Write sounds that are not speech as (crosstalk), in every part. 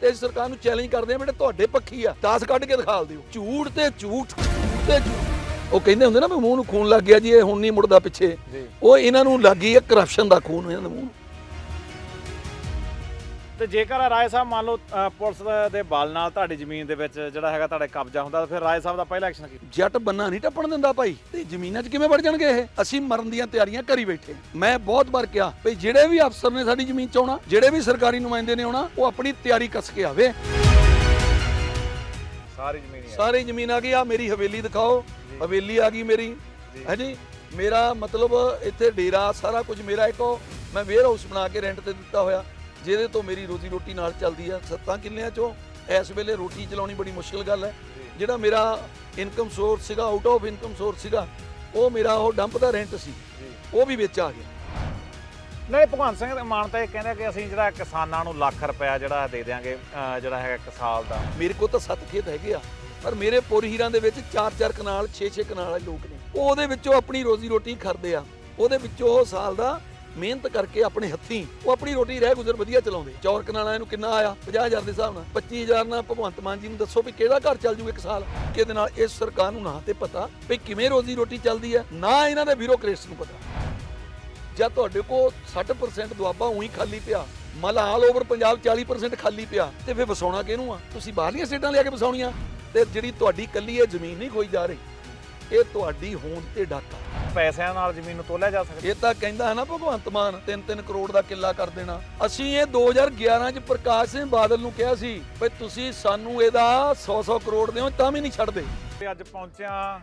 ਤੇ ਅਸੀਂ ਸਰਕਾਰ ਨੂੰ ਚੈਲੰਜ ਕਰਦੇ ਆ ਬੇਟੇ ਤੁਹਾਡੇ ਪੱਖੀ ਆ। 10 ਕੱਢ ਕੇ ਦਿਖਾ ਦਿਓ। ਝੂਠ ਤੇ ਝੂਠ ਝੂਠ ਤੇ ਝੂਠ। ਉਹ ਕਹਿੰਦੇ ਹੁੰਦੇ ਨਾ ਵੀ ਮੂੰਹ ਨੂੰ ਖੂਨ ਲੱਗ ਗਿਆ ਜੀ ਇਹ ਹੁਣ ਨਹੀਂ ਮੁੜਦਾ ਪਿੱਛੇ। ਉਹ ਇਹਨਾਂ ਨੂੰ ਲੱਗੀ ਹੈ ਕਰਪਸ਼ਨ ਦਾ ਖੂਨ ਇਹਨਾਂ ਦੇ ਮੂੰਹ ਨੂੰ। ਤੇ ਜੇਕਰ ਰਾਏ ਸਾਹਿਬ ਮੰਨ ਲਓ ਅ, ਪੁਲਿਸ ਦੇ ਬਲ ਨਾਲ ਤੁਹਾਡੀ ਜ਼ਮੀਨ ਦੇ ਵਿੱਚ ਜਿਹੜਾ ਹੈਗਾ ਤੁਹਾਡੇ ਕਬਜ਼ਾ ਹੁੰਦਾ ਤਾਂ ਫਿਰ ਰਾਏ ਸਾਹਿਬ ਦਾ ਪਹਿਲਾ ਐਕਸ਼ਨ ਕੀ? ਜੱਟ ਬੰਨਾ ਨਹੀਂ ਟੱਪਣ ਦਿੰਦਾ ਭਾਈ। ਤੇ ਜ਼ਮੀਨਾਂ 'ਚ ਕਿਵੇਂ ਵੜ ਜਾਣਗੇ ਇਹ? ਅਸੀਂ ਮਰਨ ਦੀਆਂ ਤਿਆਰੀਆਂ ਕਰੀ ਬੈਠੇ ਮੈਂ ਬਹੁਤ ਵਾਰ ਕਿਹਾ ਵੀ ਜਿਹੜੇ ਵੀ ਅਫਸਰ ਨੇ ਸਾਡੀ ਜ਼ਮੀਨ 'ਚ ਆਉਣਾ ਜਿਹੜੇ ਵੀ ਸਰਕਾਰੀ ਨੁਮਾਇੰਦੇ ਨੇ ਆਉਣਾ ਉਹ ਆਪਣੀ ਤਿਆਰੀ ਕੱਸ ਕੇ ਆਵੇ। ਸਾਰੀ ਜ਼ਮੀਨ ਸਾਰੀ ਜ਼ਮੀਨ ਆ ਗਈ ਆ ਮੇਰੀ ਹਵੇਲੀ ਦਿਖਾਓ। ਹਵੇਲੀ ਆ ਗਈ ਮੇਰੀ। ਹਾਂਜੀ ਮੇਰਾ ਮਤਲਬ ਇੱਥੇ ਡੇਰਾ ਸਾਰਾ ਕੁਝ ਮੇਰਾ ਇੱਕ ਮੈਂ ਵੇਅਰ ਹਾਊਸ ਬਣਾ ਕੇ ਰੈਂਟ ਤੇ ਦਿੱਤਾ ਹੋਇਆ। ਜਿਹਦੇ ਤੋਂ ਮੇਰੀ ਰੋਜ਼ੀ ਰੋਟੀ ਨਾਲ ਚੱਲਦੀ ਆ ਸੱਤਾਂ ਕਿੱਲਿਆਂ ਚੋਂ ਇਸ ਵੇਲੇ ਰੋਟੀ ਚਲਾਉਣੀ ਬੜੀ ਮੁਸ਼ਕਲ ਗੱਲ ਹੈ। ਜਿਹੜਾ ਮੇਰਾ ਇਨਕਮ ਸੋਰਸ ਸੀਗਾ ਆਊਟ ਆਫ ਇਨਕਮ ਸੋਰਸ ਸੀਗਾ ਉਹ ਮੇਰਾ ਉਹ ਡੰਪ ਦਾ ਰੈਂਟ ਸੀ। ਉਹ ਵੀ ਵਿੱਚ ਆ ਗਿਆ। ਨਹੀਂ ਭਗਵੰਤ ਸਿੰਘ ਮਾਨ ਤਾਂ ਇਹ ਕਹਿੰਦੇ ਕਿ ਅਸੀਂ ਜਿਹੜਾ ਕਿਸਾਨਾਂ ਨੂੰ ਲੱਖ ਰੁਪਇਆ ਜਿਹੜਾ ਦੇ ਦਿਆਂਗੇ ਅ, ਜਿਹੜਾ ਹੈਗਾ ਇੱਕ ਸਾਲ ਦਾ। ਮੇਰੇ ਕੋਲ ਤਾਂ ਸੱਤ ਖੇਤ ਹੈਗੇ ਆ ਪਰ ਮੇਰੇ ਪੋਰੀਹੀਰਾਂ ਦੇ ਵਿੱਚ 4-4 ਕਨਾਲ 6-6 ਕਨਾਲ ਵਾਲੇ ਲੋਕ ਨੇ। ਉਹ ਉਹਦੇ ਵਿੱਚੋਂ ਆਪਣੀ ਰੋਜ਼ੀ ਰੋਟੀ ਖਾਂਦੇ ਆ। ਉਹਦੇ ਵਿੱਚੋਂ ਉਹ ਸਾਲ ਦਾ ਮਿਹਨਤ ਕਰਕੇ ਆਪਣੇ ਹੱਥੀਂ ਉਹ ਆਪਣੀ ਰੋਟੀ ਰਹਿ ਗੁਜ਼ਰ ਵਧੀਆ ਚਲਾਉਂਦੇ। ਚੌਰਕ ਨਾਲ ਇਹਨੂੰ ਕਿੰਨਾ ਆਇਆ? 50000 ਦੇ ਹਿਸਾਬ ਨਾਲ। 25000 ਨਾਲ ਭਗਵੰਤ ਮਾਨ ਜੀ ਨੂੰ ਦੱਸੋ ਵੀ ਕਿਹੜਾ ਘਰ ਚੱਲ ਜੂ ਇੱਕ ਸਾਲ? ਕਿਹਦੇ ਨਾਲ? ਇਸ ਸਰਕਾਰ ਨੂੰ ਨਾ ਤੇ ਪਤਾ ਵੀ ਕਿਵੇਂ ਰੋਜ਼ੀ ਰੋਟੀ ਚੱਲਦੀ ਹੈ, ਨਾ ਇਹਨਾਂ ਦੇ ਬਿਊਰੋਕ੍ਰੇਟਸ ਨੂੰ ਪਤਾ। ਜਾਂ ਤੁਹਾਡੇ ਕੋਲ 60% ਦੁਆਬਾ ਉਹੀ ਖਾਲੀ ਪਿਆ। ਮਲ ਆਲ ਓਵਰ ਪੰਜਾਬ 40% ਖਾਲੀ ਪਿਆ। ਤੇ ਫਿਰ ਵਸਾਉਣਾ ਕਿਹਨੂੰ ਆ? ਤੁਸੀਂ ਬਾਹਰਲੀਆਂ ਸਟੇਟਾਂ ਲਿਆ ਕੇ ਵਸਾਉਣੀਆਂ। ਤੇ ਜਿਹੜੀ ਤੁਹਾਡੀ ਕੱਲੀ ਇਹ ਜ਼ਮੀਨ ਨਹੀਂ ਖੋਈ ਜਾ ਰਹੀ ਇਹ ਤੁਹਾਡੀ ਹੋਂਦ ਤੇ ਡਾਕਾ ਪੈਸਿਆਂ ਨਾਲ ਜ਼ਮੀਨ ਨੂੰ ਤੋਲਿਆ ਜਾ ਸਕਦਾ। ਇਹ ਤਾਂ ਕਹਿੰਦਾ ਹੈ ਨਾ ਭਗਵੰਤ ਮਾਨ 3-3 ਕਰੋੜ ਦਾ ਕਿੱਲਾ ਕਰ ਦੇਣਾ। ਅਸੀਂ ਇਹ 2011 ਚ ਪ੍ਰਕਾਸ਼ ਸਿੰਘ ਬਾਦਲ ਨੂੰ ਕਿਹਾ ਸੀ ਵੀ ਤੁਸੀਂ ਸਾਨੂੰ ਇਹਦਾ 100-100 ਕਰੋੜ ਦਿਓ ਤਾਂ ਵੀ ਨਹੀਂ ਛੱਡਦੇ। ਤੇ ਅੱਜ ਪਹੁੰਚਿਆ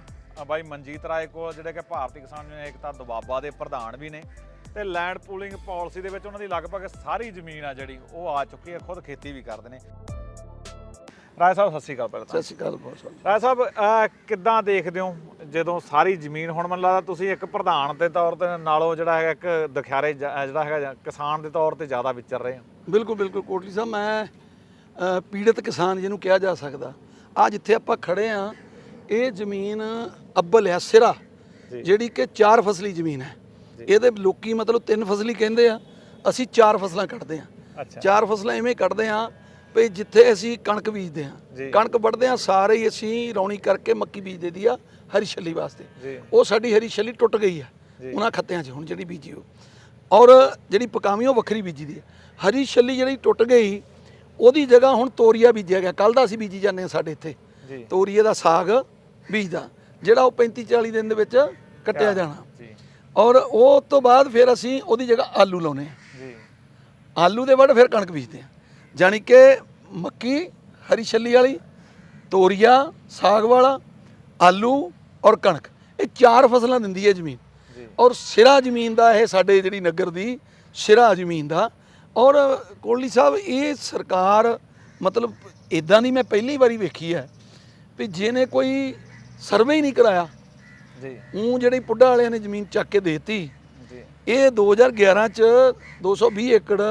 ਬਾਈ ਮਨਜੀਤ ਰਾਏ ਕੋਲ ਜਿਹੜੇ ਕਿ ਭਾਰਤੀ ਕਿਸਾਨ ਯੂਨੀਅਨ ਏਕਤਾ ਦੁਆਬਾ ਦੇ ਪ੍ਰਧਾਨ ਵੀ ਨੇ। ਤੇ ਲੈਂਡ ਪੂਲਿੰਗ ਪਾਲਿਸੀ ਦੇ ਵਿੱਚ ਉਹਨਾਂ ਦੀ ਲਗਭਗ ਸਾਰੀ ਜ਼ਮੀਨ ਆ ਜਿਹੜੀ ਉਹ ਆ ਚੁੱਕੀ ਹੈ ਖੁਦ ਖੇਤੀ ਵੀ ਕਰਦੇ ਨੇ। ਰਾਏ ਸਾਹਿਬ ਸਤਿ ਸ਼੍ਰੀ ਅਕਾਲ ਪਹਿਲਾਂ ਤਾਂ। ਸਤਿ ਸ਼੍ਰੀ ਅਕਾਲ ਬਹੁਤ ਬਹੁਤ ਰਾਏ ਸਾਹਿਬ ਅਹ ਕਿੱਦਾਂ ਦੇਖਦੇ ਹੋ ਜਦੋਂ ਸਾਰੀ ਜ਼ਮੀਨ ਹੁਣ ਮੈਨੂੰ ਲੱਗਦਾ ਤੁਸੀਂ ਇੱਕ ਪ੍ਰਧਾਨ ਦੇ ਤੌਰ ਤੇ ਨਾਲੋਂ ਜਿਹੜਾ ਹੈਗਾ ਇੱਕ ਦੁਖਿਆਰੇ ਜ- ਅਹ ਜਿਹੜਾ ਹੈਗਾ ਜਾਂ ਕਿਸਾਨ ਦੇ ਤੌਰ ਤੇ ਜ਼ਿਆਦਾ ਵਿਚਰ ਰਹੇ ਹੋ? ਬਿਲਕੁਲ ਬਿਲਕੁਲ। ਕੋਟਲੀ ਸਾਹਿਬ ਮੈਂ ਅ, ਪੀੜਤ ਕਿਸਾਨ ਜਿਹਨੂੰ ਕਿਹਾ ਜਾ ਸਕਦਾ ਆ ਜਿੱਥੇ ਆਪਾਂ ਖੜੇ ਆ ਇਹ ਜ਼ਮੀਨ ਅੱਬਲ ਆ ਸਿਰਾ ਜੀ। ਜਿਹੜੀ ਕਿ ਚਾਰ ਫਸਲੀ ਜ਼ਮੀਨ ਹੈ। ਇਹਦੇ ਲੋਕੀ ਮਤਲਬ ਤਿੰਨ ਫਸਲੀ ਕਹਿੰਦੇ ਆ ਅਸੀਂ ਚਾਰ ਫਸਲਾਂ ਕੱਢਦੇ ਆ। ਅੱਛਾ। ਚਾਰ ਫਸਲਾਂ ਐਵੇਂ ਕੱਢਦੇ ਆ ਵੀ ਜਿੱਥੇ ਅਸੀਂ ਕਣਕ ਬੀਜਦੇ। ਆ ਕਣਕ ਵੱਢਦੇ ਆ ਸਾਰੇ ਹੀ ਅਸੀਂ ਰੌਣੀ ਕਰਕੇ ਮੱਕੀ ਬੀਜ ਦੇਦੀ ਆ ਹਰੀ ਛੱਲੀ ਵਾਸਤੇ। ਉਹ ਸਾਡੀ ਹਰੀ ਛੱਲੀ ਟੁੱਟ ਗਈ ਆ। ਉਹਨਾਂ ਖੱਤਿਆਂ 'ਚ ਹੁਣ ਜਿਹੜੀ ਬੀਜੀ ਉਹ। ਔਰ ਜਿਹੜੀ ਪਕਾਵੀ ਉਹ ਵੱਖਰੀ ਬੀਜੀ ਦੀ ਹੈ ਹਰੀ ਛੱਲੀ ਜਿਹੜੀ ਟੁੱਟ ਗਈ ਉਹਦੀ ਜਗ੍ਹਾ ਹੁਣ ਤੋਰੀਆ ਬੀਜਿਆ ਗਿਆ। ਕੱਲ ਦਾ ਅਸੀਂ ਬੀਜੀ ਜਾਂਦੇ ਹਾਂ ਸਾਡੇ ਇੱਥੇ। ਤੋਰੀਏ ਦਾ ਸਾਗ ਬੀਜਦਾ ਜਿਹੜਾ ਉਹ 35 40 ਦਿਨ ਦੇ ਵਿੱਚ ਕੱਟਿਆ ਜਾਣਾ। ਔਰ ਉਹ ਤੋਂ ਬਾਅਦ ਫਿਰ ਅਸੀਂ ਉਹਦੀ ਜਗ੍ਹਾ ਆਲੂ ਲਾਉਨੇ ਆ ਆਲੂ ਦੇ ਵੱਢ ਫਿਰ ਕਣਕ ਬੀਜਦੇ ਆ ਜਾਣੀ ਕਿ ਮੱਕੀ ਹਰੀ ਛੱਲੀ ਵਾਲੀ ਤੋਰੀਆ ਸਾਗ ਵਾਲਾ ਆਲੂ ਔਰ ਕਣਕ। ਇਹ ਚਾਰ ਫਸਲਾਂ ਦਿੰਦੀ ਹੈ ਜ਼ਮੀਨ। ਔਰ ਸਿਰਾ ਜ਼ਮੀਨ ਦਾ ਇਹ ਸਾਡੇ ਜਿਹੜੀ ਨਗਰ ਦੀ ਸਿਰਾ ਜ਼ਮੀਨ ਦਾ। ਔਰ ਕੋਹਲੀ ਸਾਹਿਬ ਇਹ ਸਰਕਾਰ ਮਤਲਬ ਇਦਾਂ ਦੀ ਮੈਂ ਪਹਿਲੀ ਵਾਰੀ ਵੇਖੀ ਹੈ ਵੀ ਜਿਹਨੇ ਕੋਈ ਸਰਵੇ ਹੀ ਨਹੀਂ ਕਰਾਇਆ। ਜੀ। ਉਹ ਜਿਹੜੀ ਪੁੱਡਾ ਵਾਲਿਆਂ ਨੇ ਜ਼ਮੀਨ ਚੱਕ ਕੇ ਦੇਤੀ। ਜੀ। ਇਹ 2011 ਚ 220 ਏਕੜ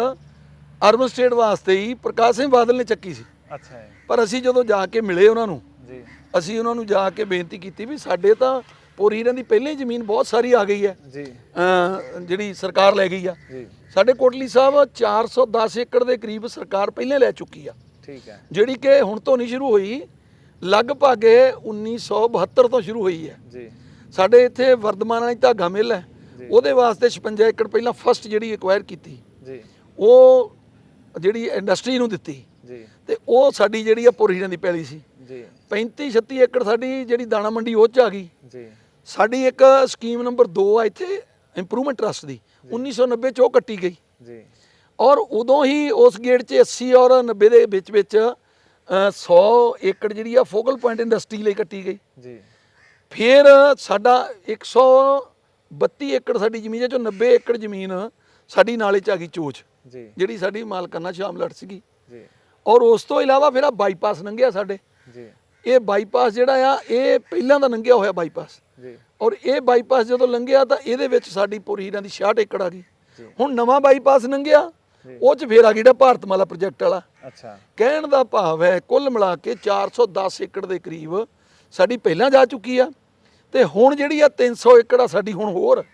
ਅਰਬਨ ਸਟੇਟ ਵਾਸਤੇ ਹੀ ਪ੍ਰਕਾਸ਼ ਸਿੰਘ ਬਾਦਲ ਨੇ ਚੱਕੀ ਸੀ। ਅੱਛਾ ਜੀ। ਪਰ ਅਸੀਂ ਜਦੋਂ ਜਾ ਕੇ ਮਿਲੇ ਉਹਨਾਂ ਨੂੰ ਜੀ। ਅਸੀਂ ਉਹਨਾਂ ਨੂੰ ਜਾ ਕੇ ਬੇਨਤੀ ਕੀਤੀ ਵੀ ਸਾਡੇ ਤਾਂ ਪੋਰੀਰਾਂ ਦੀ ਪਹਿਲੇ ਜ਼ਮੀਨ ਬਹੁਤ ਸਾਰੀ ਆ ਗਈ ਹੈ। ਜੀ। ਜਿਹੜੀ ਸਰਕਾਰ ਲੈ ਗਈ ਆ। ਜੀ। ਸਾਡੇ ਕੋਟਲੀ ਸਾਹਿਬ 410 ਏਕੜ ਦੇ ਕਰੀਬ ਸਰਕਾਰ ਪਹਿਲੇ ਲੈ ਚੁੱਕੀ ਆ। ਠੀਕ ਹੈ। ਜਿਹੜੀ ਕਿ ਹੁਣ ਤੋਂ ਨਹੀਂ ਸ਼ੁਰੂ ਹੋਈ ਲਗਭਗ ਇਹ 1972 ਤੋਂ ਸ਼ੁਰੂ ਹੋਈ ਹੈ। ਜੀ। ਸਾਡੇ ਇੱਥੇ ਵਰਧਮਾਨ ਵਾਲੀ ਧਾਗਾ ਮਿਲ ਹੈ। ਉਹਦੇ ਵਾਸਤੇ 56 ਏਕੜ ਪਹਿਲਾਂ ਫਸਟ ਜਿਹੜੀ ਐਕਵਾਇਰ ਕੀਤੀ। ਜੀ। ਉਹ ਜਿਹੜੀ ਇੰਡਸਟਰੀ ਨੂੰ ਦਿੱਤੀ ਜੀ। ਤੇ ਉਹ ਸਾਡੀ ਜਿਹੜੀ ਆ ਪੁਰੀਆਂ ਦੀ ਪੈਲੀ ਸੀ। ਜੀ। 35 36 ਏਕੜ ਸਾਡੀ ਜਿਹੜੀ ਦਾਣਾ ਮੰਡੀ ਉਹ ਚ ਆ ਗਈ। ਜੀ। ਸਾਡੀ ਇੱਕ ਸਕੀਮ ਨੰਬਰ 2 ਆ ਇੱਥੇ ਇੰਪਰੂਵਮੈਂਟ ਟਰਸਟ ਦੀ। 1990 ਚ ਉਹ ਕੱਟੀ ਗਈ। ਜੀ। ਔਰ ਉਦੋਂ ਹੀ ਉਸ ਗੇਟ 'ਚ 80 ਔਰ 90 ਦੇ ਵਿੱਚ ਵਿੱਚ ਅ, 100 ਏਕੜ ਜਿਹੜੀ ਆ ਫੋਕਲ ਪੁਆਇੰਟ ਇੰਡਸਟਰੀ ਲਈ ਕੱਟੀ ਗਈ। ਜੀ। ਫਿਰ ਸਾਡਾ 132 ਏਕੜ ਸਾਡੀ ਜ਼ਮੀਨ ਹੈ ਚੋਂ 90 ਏਕੜ ਜ਼ਮੀਨ ਸਾਡੀ ਨਾਲੇ 'ਚ ਆ ਗਈ ਚੋਚ। ਜੀ। ਜਿਹੜੀ ਸਾਡੀ ਮਾਲਕਾਨਾ ਸ਼ਾਮਲਟ ਸੀਗੀ। ਜੀ। ਔਰ ਉਸ ਤੋਂ ਇਲਾਵਾ ਫਿਰ ਆ ਬਾਈਪਾਸ ਲੰਘਿਆ ਸਾਡੇ। ਜੀ। ਇਹ ਬਾਈਪਾਸ ਜਿਹੜਾ ਆ ਇਹ ਪਹਿਲਾਂ ਦਾ ਲੰਘਿਆ ਹੋਇਆ ਬਾਈਪਾਸ। ਜੀ। ਔਰ ਇਹ ਬਾਈਪਾਸ ਜਦੋਂ ਲੰਘਿਆ ਤਾਂ ਇਹਦੇ ਵਿੱਚ ਸਾਡੀ ਪੂਰੀ ਹੀਰਾਂ ਦੀ 66 ਏਕੜ ਆ ਗਈ। ਹੁਣ ਨਵਾਂ ਬਾਈਪਾਸ ਲੰਘਿਆ ਉਹ ਚ ਫੇਰ ਆ ਗਿਆ ਜਿਹੜਾ ਭਾਰਤਮਾਲਾ ਪ੍ਰੋਜੈਕਟ ਵਾਲਾ। ਅੱਛਾ। ਕਹਿਣ ਦਾ ਭਾਵ ਹੈ ਕੁੱਲ ਮਿਲਾ ਕੇ 410 ਏਕੜ ਦੇ ਕਰੀਬ ਸਾਡੀ ਪਹਿਲਾਂ ਜਾ ਚੁੱਕੀ ਆ। ਤੇ ਹੁਣ ਜਿਹੜੀ ਆ 300 ਏਕੜ ਆ ਸਾਡੀ ਹੁਣ ਹੋਰ।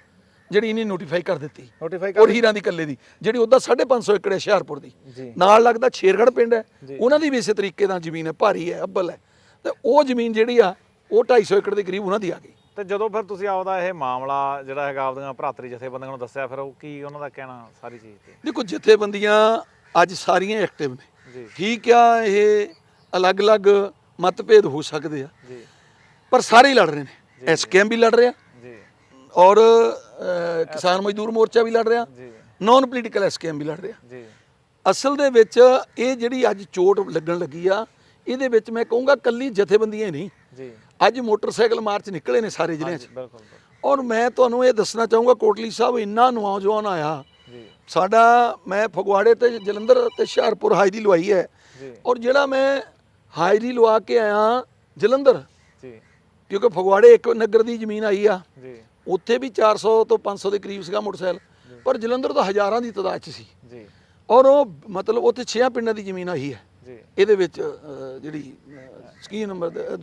ਜਿਹੜੀ ਇਹਨੇ ਨੋਟੀਫਾਈ ਕਰ ਦਿੱਤੀ। ਨੋਟੀਫਾਈ ਔਰ ਹੀਰਾਂ ਦੀ ਕੱਲੇ ਦੀ ਜਿਹੜੀ ਉਹਦਾ 550 ਏਕੜ ਹੈ ਹੁਸ਼ਿਆਰਪੁਰ ਦੀ। ਨਾਲ ਲੱਗਦਾ ਸ਼ੇਰਗੜ੍ਹ ਪਿੰਡ ਹੈ। ਉਹਨਾਂ ਦੀ ਵੀ ਇਸੇ ਤਰੀਕੇ ਦਾ ਜ਼ਮੀਨ ਹੈ ਭਾਰੀ ਹੈ ਅੱਬਲ ਹੈ। ਤੇ ਉਹ ਜ਼ਮੀਨ ਜਿਹੜੀ ਆ ਉਹ 250 ਏਕੜ ਦੇ ਕਰੀਬ ਉਹਨਾਂ ਦੀ ਆ ਗਈ। ਤੇ ਜਦੋਂ ਫਿਰ ਤੁਸੀਂ ਆਪਦਾ ਇਹ ਮਾਮਲਾ ਜਿਹੜਾ ਹੈਗਾ ਆਪਦੀਆਂ ਭਰਾਤਰੀ ਜਥੇਬੰਦੀਆਂ ਨੂੰ ਦੱਸਿਆ ਫਿਰ ਉਹ ਕੀ ਉਹਨਾਂ ਦਾ ਕਹਿਣਾ ਸਾਰੀ ਚੀਜ਼ ਤੇ? ਦੇਖੋ ਜਥੇਬੰਦੀਆਂ ਅੱਜ ਸਾਰੀਆਂ ਐਕਟਿਵ ਨੇ। ਠੀਕ ਆ ਇਹ ਅਲੱਗ-ਅਲੱਗ ਮਤਭੇਦ ਹੋ ਸਕਦੇ ਆ। ਜੀ। ਪਰ ਸਾਰੇ ਲੜ ਰਹੇ ਨੇ। ਐਸਕੇਐਮ ਵੀ ਲੜ ਰਿਹਾ। ਜੀ। ਔਰ ਕਿਸਾਨ ਮਜ਼ਦੂਰ ਮੋਰਚਾ ਵੀ ਲੜ ਰਿਹਾ ਜੀ। ਨਾਨ ਪੋਲੀਟੀਕਲ ਐਸਕੇਐਮ ਵੀ ਲੜ ਰਿਹਾ। ਜੀ। ਅਸਲ ਦੇ ਵਿੱਚ ਇਹ ਜਿਹੜੀ ਅੱਜ ਚੋਟ ਲੱਗਣ ਲੱਗੀ ਆ ਇਹਦੇ ਵਿੱਚ ਮੈਂ ਕਹੂੰਗਾ ਕੱਲੀ ਜਥੇਬੰਦੀਆਂ ਨਹੀਂ। ਜੀ। ਅੱਜ ਮੋਟਰਸਾਈਕਲ ਮਾਰਚ ਨਿਕਲੇ ਨੇ ਸਾਰੇ ਜ਼ਿਲ੍ਹਿਆਂ 'ਚ। ਬਿਲਕੁਲ। ਔਰ ਮੈਂ ਤੁਹਾਨੂੰ ਇਹ ਦੱਸਣਾ ਚਾਹੂੰਗਾ ਕੋਟਲੀ ਸਾਹਿਬ ਇੰਨਾ ਨੌਜਵਾਨ ਆਇਆ। ਜੀ। ਸਾਡਾ ਮੈਂ ਫਗਵਾੜੇ ਤੇ ਜਲੰਧਰ ਤੇ ਹੁਸ਼ਿਆਰਪੁਰ ਹਾਜ਼ਰੀ ਲਵਾਈ ਹੈ। ਜੀ। ਔਰ ਜਿਹੜਾ ਮੈਂ ਹਾਜ਼ਰੀ ਲਵਾ ਕੇ ਆਇਆ ਜਲੰਧਰ ਜੀ। ਕਿਉਂਕਿ ਫਗਵਾੜੇ ਇੱਕ ਨਗਰ ਦੀ ਜ਼ਮੀਨ ਆਈ ਆ। ਜੀ। ਉੱਥੇ ਵੀ 400 ਤੋਂ 500 ਦੇ ਕਰੀਬ ਸੀਗਾ ਮੋਟਰਸਾਈਕਲ ਪਰ ਜਲੰਧਰ ਤਾਂ ਹਜ਼ਾਰਾਂ ਦੀ ਤਾਦਾਦ 'ਚ ਸੀ। ਜੀ। ਔਰ ਉਹ ਮਤਲਬ ਉੱਥੇ 6 ਪਿੰਡਾਂ ਦੀ ਜ਼ਮੀਨ ਆਈ ਹੈ। ਜੀ। ਇਹਦੇ ਵਿੱਚ ਜਿਹੜੀ ਸਕੀ ਨੰਬਰ।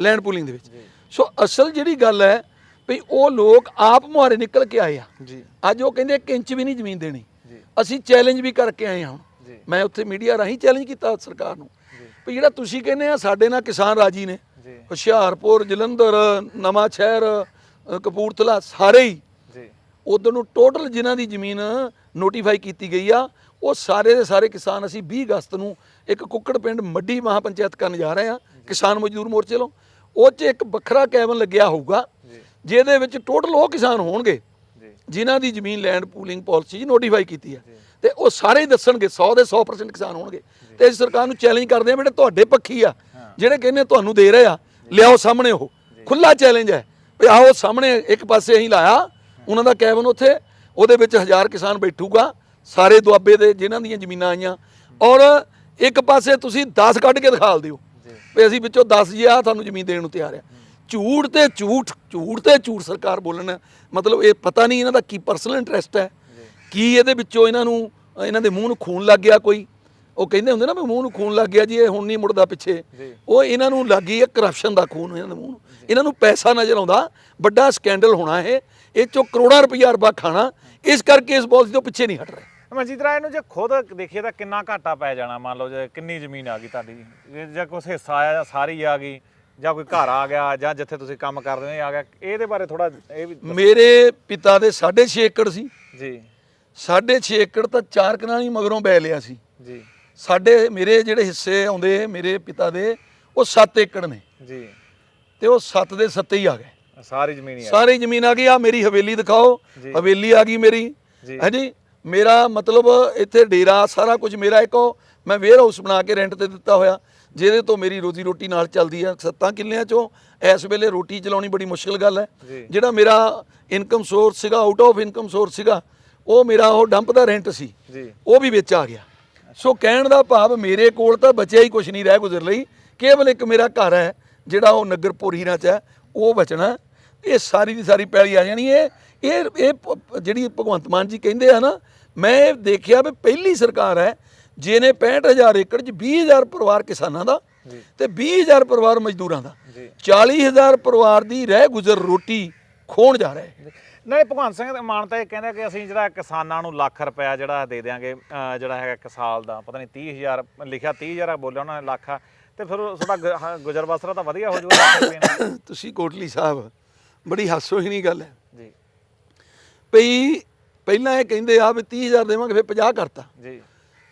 ਲੈਂਡ ਪੂਲਿੰਗ ਦੇ ਵਿੱਚ। ਸੋ ਅਸਲ ਜਿਹੜੀ ਗੱਲ ਹੈ ਵੀ ਉਹ ਲੋਕ ਆਪ ਮੁਹਾਰੇ ਨਿਕਲ ਕੇ ਆਏ ਆ। ਜੀ। ਅੱਜ ਉਹ ਕਹਿੰਦੇ ਇੱਕ ਇੰਚ ਵੀ ਨਹੀਂ ਜ਼ਮੀਨ ਦੇਣੀ। ਅਸੀਂ ਚੈਲੰਜ ਵੀ ਕਰਕੇ ਆਏ ਹਾਂ। ਮੈਂ ਉੱਥੇ ਮੀਡੀਆ ਰਾਹੀਂ ਚੈਲੰਜ ਕੀਤਾ ਸਰਕਾਰ ਨੂੰ ਵੀ ਜਿਹੜਾ ਤੁਸੀਂ ਕਹਿੰਦੇ ਆ ਸਾਡੇ ਨਾਲ ਕਿਸਾਨ ਰਾਜੀ ਨੇ। ਹੁਸ਼ਿਆਰਪੁਰ ਜਲੰਧਰ ਨਵਾਂ ਸ਼ਹਿਰ ਅ, ਕਪੂਰਥਲਾ ਸਾਰੇ ਹੀ ਜੀ। ਉਧਰ ਨੂੰ ਟੋਟਲ ਜਿਨ੍ਹਾਂ ਦੀ ਜ਼ਮੀਨ ਨੋਟੀਫਾਈ ਕੀਤੀ ਗਈ ਆ ਉਹ ਸਾਰੇ ਦੇ ਸਾਰੇ ਕਿਸਾਨ ਅਸੀਂ 20 ਅਗਸਤ ਨੂੰ ਇੱਕ ਕੁੱਕੜ ਪਿੰਡ ਮੱਡੀ ਮਹਾਪੰਚਾਇਤ ਕਰਨ ਜਾ ਰਹੇ ਆ ਕਿਸਾਨ ਮਜ਼ਦੂਰ ਮੋਰਚੇ ਵੱਲੋਂ। ਉਹ 'ਚ ਇੱਕ ਵੱਖਰਾ ਕੈਬਨ ਲੱਗਿਆ ਹੋਊਗਾ ਜੀ। ਜਿਹਦੇ ਵਿੱਚ ਟੋਟਲ ਉਹ ਕਿਸਾਨ ਹੋਣਗੇ ਜੀ। ਜਿਨ੍ਹਾਂ ਦੀ ਜ਼ਮੀਨ ਲੈਂਡ ਪੂਲਿੰਗ ਪਾਲਿਸੀ ਨੋਟੀਫਾਈ ਕੀਤੀ ਹੈ ਤੇ ਉਹ ਸਾਰੇ ਹੀ ਦੱਸਣਗੇ 100 ਦੇ 100% ਕਿਸਾਨ ਹੋਣਗੇ। ਤੇ ਅਸੀਂ ਸਰਕਾਰ ਨੂੰ ਚੈਲੰਜ ਕਰਦੇ ਆ ਬੇਟੇ ਤੁਹਾਡੇ ਪੱਖੀ ਆ ਜਿਹੜੇ ਕਹਿੰਦੇ ਤੁਹਾਨੂੰ ਦੇ ਰਹੇ ਆ ਲਿਆਓ ਸਾਹਮਣੇ ਉਹ। ਖੁੱਲਾ ਚੈਲੰਜ ਹੈ। ਵੀ ਆਓ ਸਾਹਮਣੇ ਇੱਕ ਪਾਸੇ ਅਸੀਂ ਲਾਇਆ, ਉਹਨਾਂ ਦਾ ਕੈਬਨ ਉੱਥੇ, ਉਹਦੇ ਵਿੱਚ ਹਜ਼ਾਰ ਕਿਸਾਨ ਬੈਠੂਗਾ, ਸਾਰੇ ਦੁਆਬੇ ਦੇ ਜਿਨ੍ਹਾਂ ਦੀਆਂ ਜ਼ਮੀਨਾਂ ਆਈਆਂ। ਔਰ ਇੱਕ ਪਾਸੇ ਤੁਸੀਂ 10 ਕੱਢ ਕੇ ਦਿਖਾਲ ਦਿਓ, ਵੀ ਅਸੀਂ ਵਿੱਚੋਂ 10 ਜੀ ਆ ਤੁਹਾਨੂੰ ਜ਼ਮੀਨ ਦੇਣ ਨੂੰ ਤਿਆਰ ਆ। ਝੂਠ ਤੇ ਝੂਠ ਝੂਠ ਤੇ ਝੂਠ ਸਰਕਾਰ ਬੋਲਣ, ਮਤਲਬ ਇਹ ਪਤਾ ਨਹੀਂ ਇਹਨਾਂ ਦਾ ਕੀ ਪਰਸਨਲ ਇੰਟਰਸਟ ਹੈ, ਕੀ ਇਹਦੇ ਵਿੱਚੋਂ ਇਹਨਾਂ ਨੂੰ, ਇਹਨਾਂ ਦੇ ਮੂੰਹ ਨੂੰ ਖੂਨ ਲੱਗ ਗਿਆ ਕੋਈ। ਉਹ ਕਹਿੰਦੇ ਹੁੰਦੇ ਨਾ ਵੀ ਮੂੰਹ ਨੂੰ ਖੂਨ ਲੱਗ ਗਿਆ ਜੀ ਇਹ ਹੁਣ ਨਹੀਂ ਮੁੜਦਾ ਪਿੱਛੇ। ਉਹ ਇਹਨਾਂ ਨੂੰ ਲੱਗ ਗਈ ਹੈ ਕਰਪਸ਼ਨ ਦਾ ਖੂਨ ਇਹਨਾਂ ਦੇ ਮੂੰਹ ਨੂੰ। ਇਹਨਾਂ ਨੂੰ ਪੈਸਾ ਨਜ਼ਰ ਆਉਂਦਾ ਵੱਡਾ ਸਕੈਂਡਲ ਹੋਣਾ ਇਹ। ਇਹ ਚੋਂ ਕਰੋੜਾਂ ਰੁਪਈਆ ਰੁਪਾ ਖਾਣਾ ਇਸ ਕਰਕੇ ਇਸ ਪਾਲਿਸੀ ਤੋਂ ਪਿੱਛੇ ਨਹੀਂ ਹਟ ਰਹੇ। ਮਨਜੀਤ ਰਾਏ ਨੂੰ ਜੇ ਖੁਦ ਦੇਖੀਏ ਤਾਂ ਕਿੰਨਾ ਘਾਟਾ ਪੈ ਜਾਣਾ ਮੰਨ ਲਓ ਜੇ ਕਿੰਨੀ ਜ਼ਮੀਨ ਆ ਗਈ ਤੁਹਾਡੀ। ਜੇ- ਕੁਝ ਹਿੱਸਾ ਆਇਆ ਜਾਂ ਸਾਰੀ ਆ ਗਈ ਜਾਂ ਕੋਈ ਘਰ ਆ ਗਿਆ ਜਾਂ ਜਿੱਥੇ ਤੁਸੀਂ ਕੰਮ ਕਰਦੇ ਹੋ ਆ ਗਿਆ। ਇਹਦੇ ਬਾਰੇ ਥੋੜਾ ਇਹ ਵੀ ਮੇਰੇ ਪਿਤਾ ਦੇ 6.5 ਏਕੜ ਸੀ। ਜੀ। 6.5 ਏਕੜ ਤਾਂ ਚਾਰ ਕਨਾਲ ਮਗਰੋਂ ਬੈ ਲਿਆ ਸੀ। ਜੀ। ਸਾਡੇ ਮੇਰੇ ਜਿਹੜੇ ਹਿੱਸੇ ਆਉਂਦੇ ਮੇਰੇ ਪਿਤਾ ਦੇ ਉਹ 7 ਏਕੜ ਨੇ। ਜੀ। ਤੇ ਉਹ 7 ਦੇ 7 ਹੀ ਆ ਗਏ। ਸਾਰੀ ਜ਼ਮੀਨ ਹੀ ਆ ਸਾਰੀ ਜ਼ਮੀਨ ਆ ਗਈ ਆ ਮੇਰੀ ਹਵੇਲੀ ਦਿਖਾਓ। ਜੀ। ਹਵੇਲੀ ਆ ਗਈ ਮੇਰੀ। ਜੀ। ਹਾਂਜੀ ਮੇਰਾ ਮਤਲਬ ਇੱਥੇ ਡੇਰਾ ਸਾਰਾ ਕੁਝ ਮੇਰਾ ਇੱਕ ਉਹ ਮੈਂ ਵੇਅਰ ਹਾਊਸ ਬਣਾ ਕੇ ਰੈਂਟ ਤੇ ਦਿੱਤਾ ਹੋਇਆ। ਜਿਹਦੇ ਤੋਂ ਮੇਰੀ ਰੋਜ਼ੀ ਰੋਟੀ ਨਾਲ ਚੱਲਦੀ ਆ ਸੱਤਾਂ ਕਿੱਲਿਆਂ ਚੋਂ। ਇਸ ਵੇਲੇ ਰੋਟੀ ਚਲਾਉਣੀ ਬੜੀ ਮੁਸ਼ਕਲ ਗੱਲ ਹੈ। ਜੀ। ਜਿਹੜਾ ਮੇਰਾ ਇਨਕਮ ਸੋਰਸ ਸੀਗਾ ਆਊਟ ਆਫ ਇਨਕਮ ਸੋਰਸ ਸੀਗਾ ਉਹ ਮੇਰਾ ਉਹ ਡੰਪ ਦਾ ਰੈਂਟ ਸੀ। ਜੀ। ਉਹ ਵੀ ਵਿੱਚ ਆ ਗਿਆ। ਸੋ ਕਹਿਣ ਦਾ ਭਾਵ ਮੇਰੇ ਕੋਲ ਤਾਂ ਬਚਿਆ ਹੀ ਕੁਝ ਨਹੀਂ ਰਹਿ ਗੁਜ਼ਰ ਲਈ। ਕੇਵਲ ਇੱਕ ਮੇਰਾ ਘਰ ਹੈ ਜਿਹੜਾ ਉਹ ਨਗਰਪੁਰ ਹੀਰਾ ਚ ਹੈ ਉਹ ਬਚਣਾ। ਇਹ ਸਾਰੀ ਦੀ ਸਾਰੀ ਪੈਲੀ ਆ ਜਾਣੀ ਇਹ ਇਹ ਇਹ ਜਿਹੜੀ ਭਗਵੰਤ ਮਾਨ ਜੀ ਕਹਿੰਦੇ ਆ ਨਾ ਮੈਂ ਦੇਖਿਆ ਵੀ ਪਹਿਲੀ ਸਰਕਾਰ ਹੈ ਜਿਹਨੇ 65000 ਏਕੜ ਚ 20000 ਪਰਿਵਾਰ ਕਿਸਾਨਾਂ ਦਾ। ਤੇ 20000 ਪਰਿਵਾਰ ਮਜ਼ਦੂਰਾਂ ਦਾ। ਜੀ। 40000 ਪਰਿਵਾਰ ਦੀ ਰਹਿ ਗੁਜ਼ਰ ਰੋਟੀ ਖੋਣ ਜਾ ਰਿਹਾ ਹੈ। ਨਹੀਂ ਭਗਵੰਤ ਸਿੰਘ ਮਾਨ ਤਾਂ ਇਹ ਕਹਿੰਦਾ ਕਿ ਅਸੀਂ ਜਿਹੜਾ ਕਿਸਾਨਾਂ ਨੂੰ ਲੱਖ ਰੁਪਇਆ ਜਿਹੜਾ ਦੇ ਅਹ ਜਿਹੜਾ ਹੈਗਾ ਇੱਕ ਸਾਲ ਦਾ ਪਤਾ ਨਹੀਂ 30000 ਲਿਖਿਆ 30000 ਬੋਲਿਆ ਉਹਨਾਂ ਨੇ ਲੱਖ ਤੇ ਫਿਰ ਤੁਹਾਡਾ ਹਾਂ, ਗੁਜ਼ਰ ਬਸਰਾ ਤਾਂ ਵਧੀਆ ਹੋ ਨਾਲ। (coughs) ਤੁਸੀਂ ਕੋਟਲੀ ਸਾਹਿਬ ਬੜੀ ਹਾਸੋਹੀਣੀ ਗੱਲ ਹੈ। ਜੀ। ਪਈ ਪਹਿਲਾਂ ਇਹ ਕਹਿੰਦੇ ਆ ਵੀ 30000 ਦੇਵਾਂਗੇ ਫਿਰ 50 ਕਰਤਾ। ਜੀ।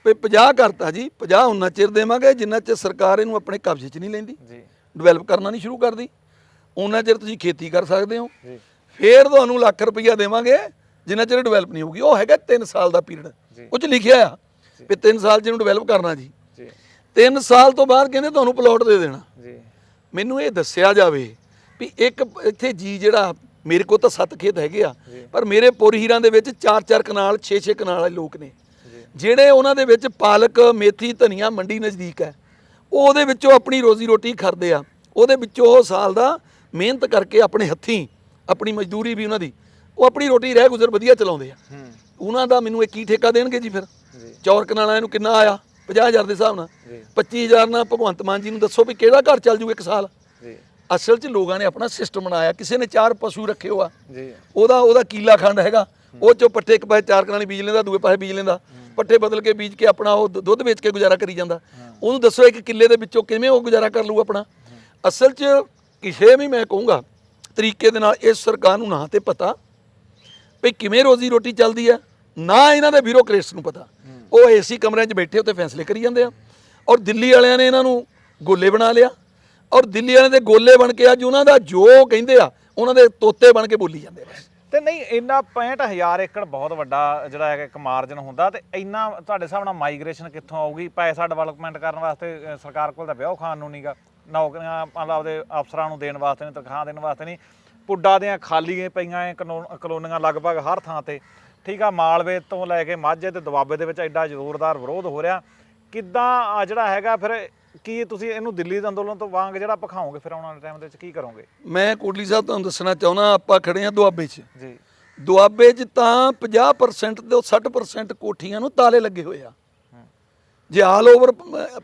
ਵੀ 50 ਕਰਤਾ ਜੀ 50 ਉਨਾ ਚਿਰ ਦੇਵਾਂਗੇ ਜਿੰਨਾ ਚਿਰ ਸਰਕਾਰ ਇਹਨੂੰ ਆਪਣੇ ਕਬਜ਼ੇ 'ਚ ਨਹੀਂ ਲੈਂਦੀ। ਜੀ। ਡਿਵੈਲਪ ਕਰਨਾ ਨਹੀਂ ਸ਼ੁਰੂ ਕਰਦੀ। ਉਨਾ ਚਿਰ ਤੁਸੀਂ ਖੇਤੀ ਕਰ ਸਕਦੇ ਹੋ। ਜੀ। ਫੇਰ ਤੁਹਾਨੂੰ ਲੱਖ ਰੁਪਈਆ ਦੇਵਾਂਗੇ ਜਿੰਨਾ ਚਿਰ ਡਿਵੈਲਪ ਨਹੀਂ ਹੋਊਗੀ। ਉਹ ਹੈਗਾ 3 ਸਾਲ ਦਾ ਪੀਰੀਅਡ 'ਚ ਲਿਖਿਆ ਆ ਵੀ 3 ਸਾਲ 'ਚ ਇਹਨੂੰ ਡਿਵੈਲਪ ਕਰਨਾ ਜੀ। ਜੀ। 3 ਸਾਲ ਤੋਂ ਬਾਅਦ ਕਹਿੰਦੇ ਤੁਹਾਨੂੰ ਪਲਾਟ ਦੇ ਦੇਣਾ। ਜੀ। ਮੈਨੂੰ ਇਹ ਦੱਸਿਆ ਜਾਵੇ ਵੀ ਇੱਕ ਇੱਥੇ ਜੀ ਜਿਹੜਾ ਮੇਰੇ ਕੋਲ ਤਾਂ ਸੱਤ ਖੇਤ ਹੈਗੇ ਆ। ਪਰ ਮੇਰੇ ਪੁਰ ਹੀਰਾਂ ਦੇ ਵਿੱਚ ਚਾਰ ਚਾਰ ਕਨਾਲ 6-6 ਕਨਾਲ ਵਾਲੇ ਲੋਕ ਨੇ। ਜਿਹੜੇ ਉਹਨਾਂ ਦੇ ਵਿੱਚ ਪਾਲਕ ਮੇਥੀ ਧਨੀਆ ਮੰਡੀ ਨਜ਼ਦੀਕ ਹੈ। ਉਹ ਉਹਦੇ ਵਿੱਚੋਂ ਆਪਣੀ ਰੋਜ਼ੀ ਰੋਟੀ ਖਰਦੇ ਆ। ਉਹਦੇ ਵਿੱਚੋਂ ਉਹ ਸਾਲ ਦਾ ਮਿਹਨਤ ਕਰਕੇ ਆਪਣੇ ਹੱਥੀਂ ਆਪਣੀ ਮਜ਼ਦੂਰੀ ਵੀ ਉਹਨਾਂ ਦੀ ਉਹ ਆਪਣੀ ਰੋਟੀ ਰਹਿ ਗੁਜ਼ਰ ਵਧੀਆ ਚਲਾਉਂਦੇ ਆ। ਹੂੰ। ਉਹਨਾਂ ਦਾ ਮੈਨੂੰ ਇਹ ਕੀ ਠੇਕਾ ਦੇਣਗੇ ਜੀ ਫਿਰ? ਜੀ। ਚੌਰ ਕਨਾਲਾਂ ਨੂੰ ਕਿੰਨਾ ਆਇਆ? 50000 ਦੇ ਹਿਸਾਬ ਨਾਲ। ਜੀ। 25000 ਨਾਲ ਭਗਵੰਤ ਮਾਨ ਜੀ ਨੂੰ ਦੱਸੋ ਵੀ ਕਿਹੜਾ ਘਰ ਚੱਲ ਜੂ ਇੱਕ ਸਾਲ? ਅਸਲ 'ਚ ਲੋਕਾਂ ਨੇ ਆਪਣਾ ਸਿਸਟਮ ਬਣਾਇਆ ਕਿਸੇ ਨੇ ਚਾਰ ਪਸ਼ੂ ਰੱਖੇ ਹੋਆ। ਜੀ। ਉਹਦਾ ਉਹਦਾ ਕੀਲਾ ਖੰਡ ਹੈਗਾ। ਉਹ ਚੋਂ ਪੱਠੇ ਇੱਕ ਪਾਸੇ ਚਾਰ ਕਨਾਲੀ ਬੀਜ ਲੈਂਦਾ ਦੂਏ ਪਾਸੇ ਬੀਜ ਲੈਂਦਾ। ਪੱਠੇ ਬਦਲ ਕੇ ਬੀਜ ਕੇ ਆਪਣਾ ਉਹ ਦੁੱਧ ਵੇਚ ਕੇ ਗੁਜ਼ਾਰਾ ਕਰੀ ਜਾਂਦਾ। ਉਹਨੂੰ ਦੱਸੋ ਇੱਕ ਕਿੱਲੇ ਦੇ ਵਿੱਚੋਂ ਕਿਵੇਂ ਉਹ ਗੁਜ਼ਾਰਾ ਕਰ ਲੂ ਆਪਣਾ? ਅਸਲ 'ਚ ਕਿਸੇ ਵੀ ਮੈਂ ਕਹੂੰਗਾ ਤਰੀਕੇ ਦੇ ਨਾਲ ਇਸ ਸਰਕਾਰ ਨੂੰ ਨਾ ਤੇ ਪਤਾ ਵੀ ਕਿਵੇਂ ਰੋਜ਼ੀ ਰੋਟੀ ਚੱਲਦੀ ਆ ਨਾ ਇਹਨਾਂ ਦੇ ਬਿਊਰੋਕ੍ਰੇਟਸ ਨੂੰ ਪਤਾ। ਉਹ ਏਸੀ ਕਮਰਿਆਂ 'ਚ ਬੈਠੇ ਉੱਤੇ ਫੈਸਲੇ ਕਰੀ ਜਾਂਦੇ ਆ। ਔਰ ਦਿੱਲੀ ਵਾਲਿਆਂ ਨੇ ਇਹਨਾਂ ਨੂੰ ਗੋਲੇ ਬਣਾ ਲਿਆ। ਔਰ ਦਿੱਲੀ ਵਾਲਿਆਂ ਦੇ ਗੋਲੇ ਬਣ ਕੇ ਅੱਜ ਉਹਨਾਂ ਦਾ ਜੋ ਕਹਿੰਦੇ ਆ, ਉਹਨਾਂ ਦੇ ਤੋਤੇ ਬਣ ਕੇ ਬੋਲੀ ਜਾਂਦੇ ਆ ਬਸ। ਤੇ ਨਹੀਂ, ਇੰਨਾ 65000 ਏਕੜ ਬਹੁਤ ਵੱਡਾ ਜਿਹੜਾ ਹੈਗਾ ਇੱਕ ਮਾਰਜਨ ਹੁੰਦਾ ਤੇ ਇੰਨਾ ਤੁਹਾਡੇ ਹਿਸਾਬ ਨਾਲ ਮਾਈਗ੍ਰੇਸ਼ਨ ਕਿੱਥੋਂ ਆਊਗੀ? ਪੈਸਾ ਡਿਵੈਲਪਮੈਂਟ ਕਰਨ ਵਾਸਤੇ ਸਰਕਾਰ ਕੋਲ ਤਾਂ ਵਿਆਹ ਖਾਣ ਨੂੰ ਨਹੀਂਗਾ ਨੌਕਰੀਆਂ ਮਤਲਬ ਆਪਦੇ ਅਫਸਰਾਂ ਨੂੰ ਦੇਣ ਵਾਸਤੇ ਨਹੀਂ ਤਨਖਾਹ ਦੇਣ ਵਾਸਤੇ ਨਹੀਂ। ਪੁੱਡਾ ਦੀਆਂ ਖਾਲੀਆਂ ਪਈਆਂ ਐ ਕਲੋਨੀਆਂ ਲਗਭਗ ਹਰ ਥਾਂ ਤੇ। ਠੀਕ ਆ ਮਾਲਵੇ ਤੋਂ ਲੈ ਕੇ ਮਾਝੇ ਤੇ ਦੁਆਬੇ ਦੇ ਵਿੱਚ ਐਡਾ ਜ਼ੋਰਦਾਰ ਵਿਰੋਧ ਹੋ ਰਿਹਾ। ਕਿੱਦਾਂ ਆ ਜਿਹੜਾ ਹੈਗਾ ਫਿਰ ਕੀ ਤੁਸੀਂ ਇਹਨੂੰ ਦਿੱਲੀ ਦੇ ਅੰਦੋਲਨ ਤੋਂ ਵਾਂਗ ਜਿਹੜਾ ਪਖਾਓਗੇ ਫਿਰ ਆਉਣ ਵਾਲੇ ਟਾਈਮ ਦੇ ਵਿੱਚ ਕੀ ਕਰੋਗੇ? ਮੈਂ ਕੋਟਲੀ ਸਾਹਿਬ ਤੁਹਾਨੂੰ ਦੱਸਣਾ ਚਾਹੁੰਦਾ ਆਪਾਂ ਖੜੇ ਆ ਦੁਆਬੇ 'ਚ। ਜੀ। ਦੁਆਬੇ 'ਚ ਤਾਂ 50% ਤੋਂ 60% ਕੋਠੀਆਂ ਨੂੰ ਤਾਲੇ ਲੱਗੇ ਹੋਏ ਆ। ਜੇ ਆਲ ਓਵਰ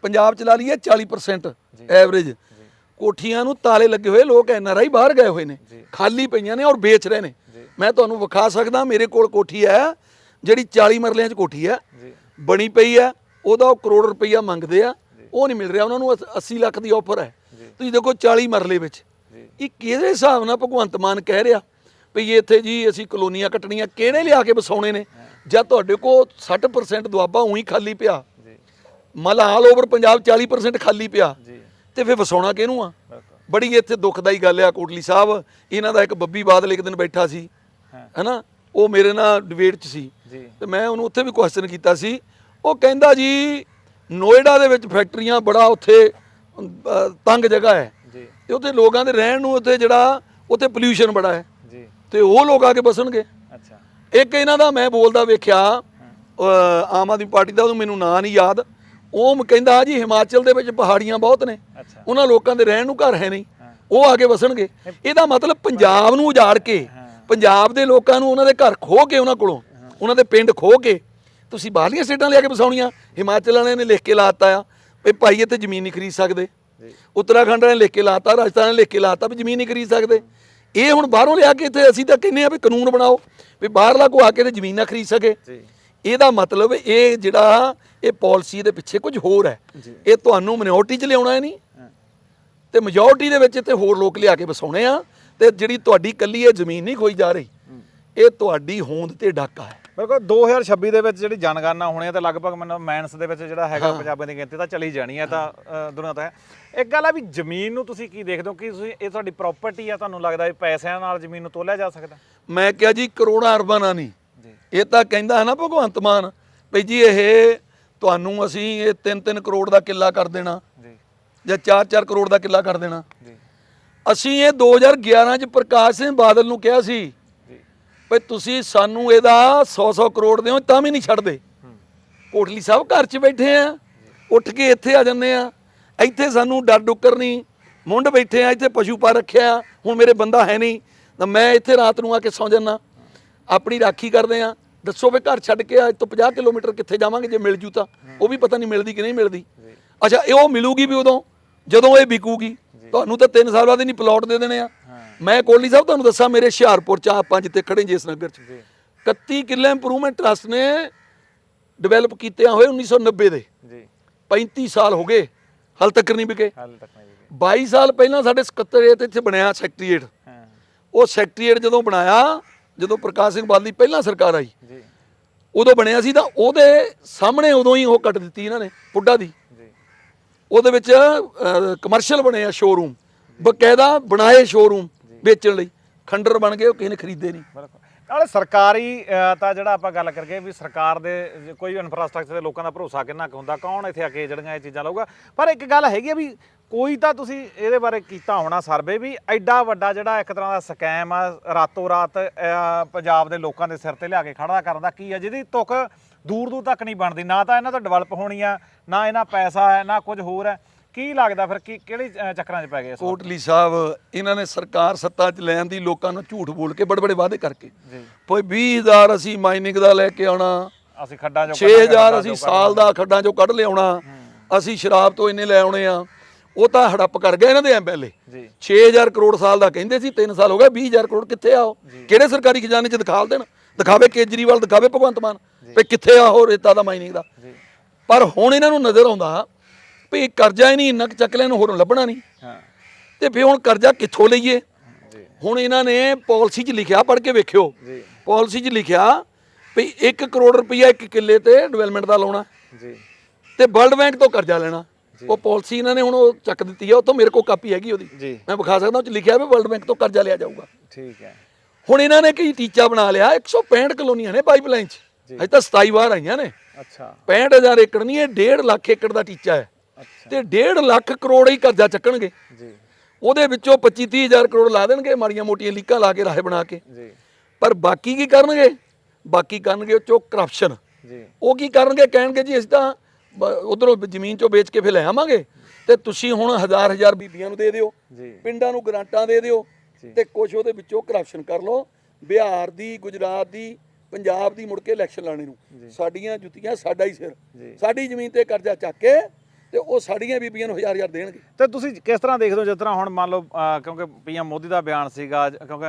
ਪੰਜਾਬ ਚ ਲਾ ਲਈਏ 40% ਐਵਰੇਜ ਕੋਠੀਆਂ ਨੂੰ ਤਾਲੇ ਲੱਗੇ ਹੋਏ ਲੋਕ ਐਨ ਆਰ ਆਈ ਬਾਹਰ ਗਏ ਹੋਏ ਨੇ ਖਾਲੀ ਪਈਆਂ ਨੇ ਔਰ ਵੇਚ ਰਹੇ ਨੇ। ਮੈਂ ਤੁਹਾਨੂੰ ਵਿਖਾ ਸਕਦਾ ਮੇਰੇ ਕੋਲ ਕੋਠੀ ਹੈ ਜਿਹੜੀ 40 ਮਰਲਿਆਂ 'ਚ ਕੋਠੀ ਹੈ। ਜੀ। ਬਣੀ ਪਈ ਹੈ ਉਹਦਾ ਉਹ ਕਰੋੜ ਰੁਪਈਆ ਮੰਗਦੇ ਆ ਉਹ ਨਹੀਂ ਮਿਲ ਰਿਹਾ ਉਹਨਾਂ ਨੂੰ 80 ਲੱਖ ਦੀ ਆਫਰ ਹੈ। ਤੁਸੀਂ ਦੇਖੋ 40 ਮਰਲੇ ਵਿੱਚ। ਇਹ ਕਿਹਦੇ ਹਿਸਾਬ ਨਾਲ ਭਗਵੰਤ ਮਾਨ ਕਹਿ ਰਿਹਾ ਵੀ ਇੱਥੇ ਜੀ ਅਸੀਂ ਕਲੋਨੀਆਂ ਕੱਟਣੀਆਂ ਕਿਹੜੇ ਲਿਆ ਕੇ ਵਸਾਉਣੇ ਨੇ? ਜਦ ਤੁਹਾਡੇ ਕੋਲ 60% ਦੁਆਬਾ ਉਹੀ ਖਾਲੀ ਪਿਆ? ਮਤਲਬ ਆਲ ਓਵਰ ਪੰਜਾਬ 40% ਖਾਲੀ ਪਿਆ। ਜੀ। ਤੇ ਫਿਰ ਵਸਾਉਣਾ ਕਿਹਨੂੰ ਆ? ਬੜੀ ਇੱਥੇ ਦੁਖਦਾਈ ਗੱਲ ਆ ਕੋਟਲੀ ਸਾਹਿਬ। ਇਹਨਾਂ ਦਾ ਇੱਕ ਬੱਬੀ ਬਾਦਲ ਇੱਕ ਦਿਨ ਬੈਠਾ ਸੀ। ਹੈਨਾ? ਉਹ ਮੇਰੇ ਨਾਲ ਡਿਬੇਟ 'ਚ ਸੀ। ਤੇ ਮੈਂ ਉਹਨੂੰ ਉੱਥੇ ਵੀ ਕੁਐਸਚਨ ਕੀਤਾ ਸੀ। ਉਹ ਕਹਿੰਦਾ ਜੀ ਨੋਇਡਾ ਦੇ ਵਿੱਚ ਫੈਕਟਰੀਆਂ ਬੜਾ ਉੱਥੇ ਤੰਗ ਜਗ੍ਹਾ ਹੈ। ਜੀ। ਤੇ ਉੱਥੇ ਲੋਕਾਂ ਦੇ ਰਹਿਣ ਨੂੰ ਉੱਥੇ ਜਿਹੜਾ ਉੱਥੇ ਪੋਲਿਊਸ਼ਨ ਬੜਾ ਹੈ। ਜੀ। ਤੇ ਉਹ ਲੋਕ ਆ ਕੇ ਬਸਣਗੇ ਅੱਛਾ। ਇੱਕ ਇਹਨਾਂ ਦਾ ਮੈਂ ਬੋਲਦਾ ਵੇਖਿਆ ਆਮ ਆਦਮੀ ਪਾਰਟੀ ਦਾ ਉਹ ਮੈਨੂੰ ਨਾਂ ਨਹੀਂ ਯਾਦ। ਉਹ ਕਹਿੰਦਾ ਜੀ ਹਿਮਾਚਲ ਦੇ ਵਿੱਚ ਪਹਾੜੀਆਂ ਬਹੁਤ ਨੇ। ਉਹਨਾਂ ਲੋਕਾਂ ਦੇ ਰਹਿਣ ਨੂੰ ਘਰ ਹੈ ਨਹੀਂ। ਉਹ ਆ ਕੇ ਵਸਣਗੇ। ਇਹਦਾ ਮਤਲਬ ਪੰਜਾਬ ਨੂੰ ਉਜਾੜ ਕੇ ਪੰਜਾਬ ਦੇ ਲੋਕਾਂ ਨੂੰ ਉਹਨਾਂ ਦੇ ਘਰ ਖੋ ਕੇ ਉਹਨਾਂ ਕੋਲੋਂ ਉਹਨਾਂ ਦੇ ਪਿੰਡ ਖੋ ਕੇ ਤੁਸੀਂ ਬਾਹਰਲੀਆਂ ਸਟੇਟਾਂ ਲਿਆ ਕੇ ਵਸਾਉਣੀਆਂ। ਹਿਮਾਚਲ ਵਾਲਿਆਂ ਨੇ ਲਿਖ ਕੇ ਲਾਤਾ ਆ ਵੀ ਭਾਈ ਇੱਥੇ ਜ਼ਮੀਨ ਨਹੀਂ ਖਰੀਦ ਸਕਦੇ। ਉੱਤਰਾਖੰਡ ਨੇ ਲਿਖ ਕੇ ਲਾਤਾ ਰਾਜਸਥਾਨ ਨੇ ਲਿਖ ਕੇ ਲਾਤਾ ਵੀ ਜ਼ਮੀਨ ਨਹੀਂ ਖਰੀਦ ਸਕਦੇ। ਇਹ ਹੁਣ ਬਾਹਰੋਂ ਲਿਆ ਕੇ ਇੱਥੇ ਅਸੀਂ ਤਾਂ ਕਹਿੰਦੇ ਆ ਵੀ ਕਾਨੂੰਨ ਬਣਾਓ ਵੀ ਬਾਹਰਲਾ ਕੋ ਆ ਕੇ ਤੇ ਜ਼ਮੀਨ ਨਾ ਖਰੀਦ ਸਕੇ। ਇਹਦਾ ਮਤਲਬ ਇਹ ਜਿਹੜਾ ਇਹ ਪਾਲਿਸੀ ਦੇ ਪਿੱਛੇ ਕੁਝ ਹੋਰ ਹੈ। ਇਹ ਤੁਹਾਨੂੰ ਮਿਨੋਰਟੀ 'ਚ ਲਿਆਉਣਾ ਹੈ ਨਹੀਂ। ਤੇ ਮੈਜੋਰਟੀ ਦੇ ਵਿੱਚ ਤੇ ਹੋਰ ਲੋਕ ਲਿਆ ਕੇ ਵਸਾਉਣੇ ਆ ਤੇ ਜਿਹੜੀ ਤੁਹਾਡੀ ਕੱਲੀ ਇਹ ਜ਼ਮੀਨ ਨਹੀਂ ਖੋਈ ਜਾ ਰਹੀ ਇਹ ਤੁਹਾਡੀ ਹੋਂਦ ਤੇ ਡਾਕਾ ਹੈ। ਬਿਲਕੁਲ 2026 ਦੇ ਵਿੱਚ ਜਿਹੜੀ ਜਨਗਣਨਾ ਹੋਣੀ ਹੈ ਤੇ ਲਗਭਗ ਮੈਨੂੰ ਮੈਨਸ ਦੇ ਵਿੱਚ ਜਿਹੜਾ ਹੈਗਾ ਪੰਜਾਬੀਆਂ ਦੀ ਗਿਣਤੀ ਤਾਂ ਚਲੀ ਜਾਣੀ ਹੈ ਤਾਂ ਦੁਨੀਆ ਤਾਂ ਇੱਕ ਗੱਲ ਆ ਵੀ ਜ਼ਮੀਨ ਨੂੰ ਤੁਸੀਂ ਕੀ ਦੇਖਦੇ ਹੋ ਕਿ ਤੁਸੀਂ ਇਹ ਤੁਹਾਡੀ ਪ੍ਰਾਪਰਟੀ ਆ ਤੁਹਾਨੂੰ ਲੱਗਦਾ ਵੀ ਪੈਸਿਆਂ ਨਾਲ ਜ਼ਮੀਨ ਨੂੰ ਤੋਲਿਆ ਜਾ ਸਕਦਾ? ਮੈਂ ਕਿਹਾ ਜੀ ਕਰੋੜਾਂ ਅਰਬਾਂ ਨਾਲ ਨਹੀਂ। ਇਹ ਤਾਂ ਕਹਿੰਦਾ ਹੈ ਨਾ ਭਗਵੰਤ ਮਾਨ ਵੀ ਜੀ ਇਹ ਤੁਹਾਨੂੰ ਅਸੀਂ ਇਹ 3-3 ਕਰੋੜ ਦਾ ਕਿੱਲਾ ਕਰ ਦੇਣਾ। ਜੀ। ਜਾਂ 4-4 ਕਰੋੜ ਦਾ ਕਿੱਲਾ ਕਰ ਦੇਣਾ। ਜੀ। ਅਸੀਂ ਇਹ 2011 ਚ ਪ੍ਰਕਾਸ਼ ਸਿੰਘ ਬਾਦਲ ਨੂੰ ਕਿਹਾ ਸੀ ਵੀ ਤੁਸੀਂ ਸਾਨੂੰ ਇਹਦਾ 100-100 ਕਰੋੜ ਦਿਓ ਤਾਂ ਵੀ ਨਹੀਂ ਛੱਡਦੇ। ਕੋਟਲੀ ਸਾਹਿਬ ਘਰ 'ਚ ਬੈਠੇ ਆ ਉੱਠ ਕੇ ਇੱਥੇ ਆ ਜੰਨੇ ਆ। ਇੱਥੇ ਸਾਨੂੰ ਡਰ ਡੁੱਕਰ ਨਹੀਂ। ਮੁੰਡ ਬੈਠੇ ਆ ਇੱਥੇ ਪਸ਼ੂ ਪਾ ਰੱਖਿਆ ਹੁਣ ਮੇਰੇ ਬੰਦਾ ਹੈ ਨਹੀਂ ਤਾਂ ਮੈਂ ਇੱਥੇ ਰਾਤ ਨੂੰ ਆ ਕੇ ਸੌਂ ਜੰਨਾ ਆਪਣੀ ਰਾਖੀ ਕਰਦੇ ਆ। ਦੱਸੋ ਵੀ ਘਰ ਛੱਡ ਕੇ ਅੱਜ ਤੋਂ 50 ਕਿਲੋਮੀਟਰ ਕਿੱਥੇ ਜਾਵਾਂਗੇ ਜੇ ਮਿਲ ਜੂ ਤਾਂ? ਉਹ ਵੀ ਪਤਾ ਨਹੀਂ ਮਿਲਦੀ ਕਿ ਨਹੀਂ ਮਿਲਦੀ। ਅੱਛਾ ਇਹ ਉਹ ਮਿਲੂਗੀ ਵੀ ਉਦੋਂ? ਜਦੋਂ ਇਹ ਵਿਕੂਗੀ? ਤੁਹਾਨੂੰ ਤਾਂ 3 ਸਾਲ ਬਾਅਦ ਹੀ ਨਹੀਂ ਪਲਾਟ ਦੇ ਦੇਣੇ ਆ। ਮੈਂ ਕੋਲੀ ਸਾਹਿਬ ਤੁਹਾਨੂੰ ਦੱਸਾਂ ਮੇਰੇ ਹੁਸ਼ਿਆਰਪੁਰ ਚ ਆਪਾਂ ਜਿੱਥੇ ਖੜੇ ਜਿਸ ਨਗਰ ਚ। 31 ਕਿੱਲੇ ਇੰਪਰੂਵਮੈਂਟ ਟਰਸਟ ਨੇ ਡਿਵੈਲਪ ਕੀਤੇ ਹੋਏ 1990 ਦੇ। ਜੀ। 35 ਸਾਲ ਹੋ ਗਏ ਹਾਲ ਤੱਕ ਨਹੀਂ ਵਿਕੇ। ਹਾਲ ਤੱਕ ਨਹੀਂ ਜੀ 22 ਸਾਲ ਪਹਿਲਾਂ ਸਾਡੇ ਸਕੱਤਰੇਤ ਇੱਥੇ ਬਣਿਆ ਸੈਕਟਰੀਏਟ। ਹਾਂ। ਉਹ ਸੈਕਟਰੀਏਟ ਜਦੋਂ ਬਣਾਇਆ ਜਦੋਂ ਪ੍ਰਕਾਸ਼ ਸਿੰਘ ਬਾਦਲ ਦੀ ਪਹਿਲਾਂ ਸਰਕਾਰ ਆਈ ਜੀ। ਉਦੋਂ ਬਣਿਆ ਸੀ ਤਾਂ ਉਹਦੇ ਸਾਹਮਣੇ ਉਦੋਂ ਹੀ ਉਹ ਕੱਟ ਦਿੱਤੀ ਇਹਨਾਂ ਨੇ ਪੁੱਡਾ ਦੀ। ਜੀ। ਉਹਦੇ ਵਿੱਚ ਕਮਰਸ਼ੀਅਲ ਬਣੇ ਆ ਸ਼ੋਰੂਮ ਬਕਾਇਦਾ ਬਣਾਏ ਸ਼ੋਰੂਮ ਵੇਚਣ ਲਈ। ਖੰਡਰ ਬਣ ਗਏ ਉਹ ਕਿਸੇ ਨੇ ਖਰੀਦੇ ਨਹੀਂ। ਬਿਲਕੁਲ। ਨਾਲੇ ਸਰਕਾਰੀ ਤਾਂ ਜਿਹੜਾ ਆਪਾਂ ਗੱਲ ਕਰਕੇ ਵੀ ਸਰਕਾਰ ਦੇ ਕੋਈ ਇਨਫਰਾਸਟ੍ਰਕਚਰ ਤੇ ਲੋਕਾਂ ਦਾ ਭਰੋਸਾ ਕਿੰਨਾ ਕੁ ਹੁੰਦਾ ਕੌਣ ਇੱਥੇ ਆ ਕੇ ਜਿਹੜੀਆਂ ਇਹ ਚੀਜ਼ਾਂ ਲਊਗਾ? ਪਰ ਇੱਕ ਗੱਲ ਹੈਗੀ ਆ ਵੀ ਕੋਈ ਤਾਂ ਤੁਸੀਂ ਇਹਦੇ ਬਾਰੇ ਕੀਤਾ ਹੋਣਾ ਸਰਵੇ ਵੀ ਐਡਾ ਵੱਡਾ ਜਿਹੜਾ ਇੱਕ ਤਰ੍ਹਾਂ ਦਾ ਸਕੈਮ ਆ ਰਾਤੋਂ ਰਾਤ ਪੰਜਾਬ ਦੇ ਲੋਕਾਂ ਦੇ ਸਿਰ ਤੇ ਲਿਆ ਕੇ ਖੜਾ ਕਰਨ ਦਾ ਕੀ ਆ ਜਿਹਦੀ ਤੁਕ ਦੂਰ ਦੂਰ ਤੱਕ ਨਹੀਂ ਬਣਦੀ। ਨਾ ਤਾਂ ਇਹਨਾਂ ਤੋਂ ਡਿਵੈਲਪ ਹੋਣੀ ਆ ਨਾ ਇਹਨਾਂ ਪੈਸਾ ਹੈ ਨਾ ਕੁਝ ਹੋਰ ਹੈ। ਕੀ ਲੱਗਦਾ ਫਿਰ ਕੀ ਕਿਹੜੀ ਚੱਕਰਾਂ 'ਚ ਪੈ ਗਏ? ਕੋਟਲੀ ਸਾਹਿਬ ਇਹਨਾਂ ਨੇ ਸਰਕਾਰ ਸੱਤਾ 'ਚ ਲੈਣ ਦੀ ਲੋਕਾਂ ਨੂੰ ਝੂਠ ਬੋਲ ਕੇ ਬੜੇ ਬੜੇ ਵਾਅਦੇ ਕਰਕੇ। ਕੋਈ 20000 ਅਸੀਂ ਮਾਈਨਿੰਗ ਦਾ ਲੈ ਕੇ ਆਉਣਾ। ਅਸੀਂ ਖੱਡਾਂ 'ਚੋਂ 6000 ਅਸੀਂ ਸਾਲ ਦਾ ਖੱਡਾਂ 'ਚੋਂ ਕੱਢ ਲਿਆਉਣਾ। ਅਸੀਂ ਸ਼ਰਾਬ ਤੋਂ ਇੰਨੇ ਲੈ ਆਉਣੇ ਆ। ਉਹ ਤਾਂ ਹੜੱਪ ਕਰ ਗਏ ਇਹਨਾਂ ਦੇ ਐਮਐਲਏ ਜੀ। 6000 ਕਰੋੜ ਸਾਲ ਦਾ ਕਹਿੰਦੇ ਸੀ 3 ਸਾਲ ਹੋ ਗਏ 20000 ਕਰੋੜ ਕਿੱਥੇ ਆ ਉਹ? ਕਿਹੜੇ ਸਰਕਾਰੀ ਖਜ਼ਾਨੇ 'ਚ ਦਿਖਾਲ ਦੇਣ? ਦਿਖਾਵੇ ਕੇਜਰੀਵਾਲ ਦਿਖਾਵੇ ਭਗਵੰਤ ਮਾਨ ਵੀ ਕਿੱਥੇ ਆ ਉਹ ਰੇਤਾ ਦਾ ਮਾਈਨਿੰਗ ਦਾ। ਪਰ ਹੁਣ ਇਹਨਾਂ ਨੂੰ ਨਜ਼ਰ ਆਉਂਦਾ ਵੀ ਕਰਜ਼ਾ ਹੀ ਨਹੀਂ ਇੰਨਾ ਚੱਕ ਲੈਣ ਹੋਰ ਲੱਭਣਾ ਨਹੀਂ। ਹਾਂ। ਤੇ ਫਿਰ ਹੁਣ ਕਰਜ਼ਾ ਕਿੱਥੋਂ ਲਈਏ? ਹੁਣ ਇਹਨਾਂ ਨੇ ਪਾਲਿਸੀ 'ਚ ਲਿਖਿਆ ਪੜ੍ਹ ਕੇ ਵੇਖਿਓ। ਜੀ। ਪਾਲਿਸੀ 'ਚ ਲਿਖਿਆ ਵੀ 1 ਕਰੋੜ ਰੁਪਈਆ ਇੱਕ ਕਿੱਲੇ ਤੇ ਡਿਵੈਲਪਮੈਂਟ ਦਾ ਲਾਉਣਾ। ਜੀ। ਤੇ ਵਰਲਡ ਬੈਂਕ ਤੋਂ ਕਰਜ਼ਾ ਲੈਣਾ। ਉਹ ਪਾਲਿਸੀ ਇਹਨਾਂ ਨੇ ਹੁਣ ਉਹ ਚੱਕ ਦਿੱਤੀ ਆ ਉਹ ਤੋਂ ਮੇਰੇ ਕੋਲ ਕਾਪੀ ਹੈਗੀ ਉਹਦੀ। ਮੈਂ ਵਿਖਾ ਸਕਦਾ ਉਹ 'ਚ ਲਿਖਿਆ ਵੀ ਵਰਲਡ ਬੈਂਕ ਤੋਂ ਕਰਜ਼ਾ ਲਿਆ ਜਾਊਗਾ। ਠੀਕ ਹੈ। ਹੁਣ ਇਹਨਾਂ ਨੇ ਕੀ ਟੀਚਾ ਬਣਾ ਲਿਆ? 165 ਕਲੋਨੀਆਂ ਨੇ ਪਾਈਪਲਾਈਨ 'ਚ। ਅਜੇ ਤਾਂ 27 ਵਾਰ ਆਈਆਂ ਨੇ। ਅੱਛਾ। 65000 ਏਕੜ ਨਹੀਂ ਇਹ 1.5 ਲੱਖ ਏਕੜ ਦਾ ਟੀਚਾ ਹੈ। ਤੇ 1.5 ਲੱਖ ਕਰੋੜ ਹੀ ਕਰਜ਼ਾ ਚੱਕਣਗੇ। ਜੀ। ਉਹਦੇ ਵਿੱਚੋਂ 25 30000 ਕਰੋੜ ਲਾ ਦੇਣਗੇ ਮਾੜੀਆਂ ਮੋਟੀਆਂ ਲੀਕਾਂ ਲਾ ਕੇ ਰਾਹ ਬਣਾ ਕੇ। ਜੀ। ਪਰ ਬਾਕੀ ਕੀ ਕਰਨਗੇ? ਬਾਕੀ ਕਰਨਗੇ ਉਹ ਚੋਂ ਕਰਪਸ਼ਨ ਜੀ। ਉਹ ਕੀ ਕਰਨਗੇ? ਕਹਿਣਗੇ ਜੀ ਅਸੀਂ ਤਾਂ ਉਧਰੋਂ ਜ਼ਮੀਨ ਚੋਂ ਵੇਚ ਕੇ ਫਿਰ ਲੈ ਆਵਾਂਗੇ। ਤੇ ਤੁਸੀਂ ਹੁਣ ਹਜ਼ਾਰ ਹਜ਼ਾਰ ਬੀਬੀਆਂ ਨੂੰ ਦੇ ਦਿਓ। ਪਿੰਡਾਂ ਨੂੰ ਗ੍ਰਾਂਟਾਂ ਦੇ ਦਿਓ। ਤੇ ਕੁਝ ਉਹਦੇ ਵਿੱਚੋਂ ਕਰਪਸ਼ਨ ਕਰ ਲਓ। ਬਿਹਾਰ ਦੀ ਗੁਜਰਾਤ ਦੀ ਪੰਜਾਬ ਦੀ ਮੁੜ ਕੇ ਇਲੈਕਸ਼ਨ ਲਾਣੇ ਨੂੰ। ਸਾਡੀਆਂ ਜੁੱਤੀਆਂ ਸਾਡਾ ਹੀ ਸਿਰ। ਸਾਡੀ ਜ਼ਮੀਨ ਤੇ ਕਰਜ਼ਾ ਚੱਕ ਕੇ ਤੇ ਉਹ ਸਾਡੀਆਂ ਬੀਬੀਆਂ ਨੂੰ ਹਜ਼ਾਰ ਹਜ਼ਾਰ ਦੇਣਗੇ। ਤੇ ਤੁਸੀਂ ਕਿਸ ਤਰ੍ਹਾਂ ਦੇਖਦੇ ਹੋ ਜਿਸ ਤਰ੍ਹਾਂ ਹੁਣ ਮੰਨ ਲਓ ਕਿਉਂਕਿ ਪੀਐਮ ਮੋਦੀ ਦਾ ਬਿਆਨ ਸੀਗਾ ਕਿਉਂਕਿ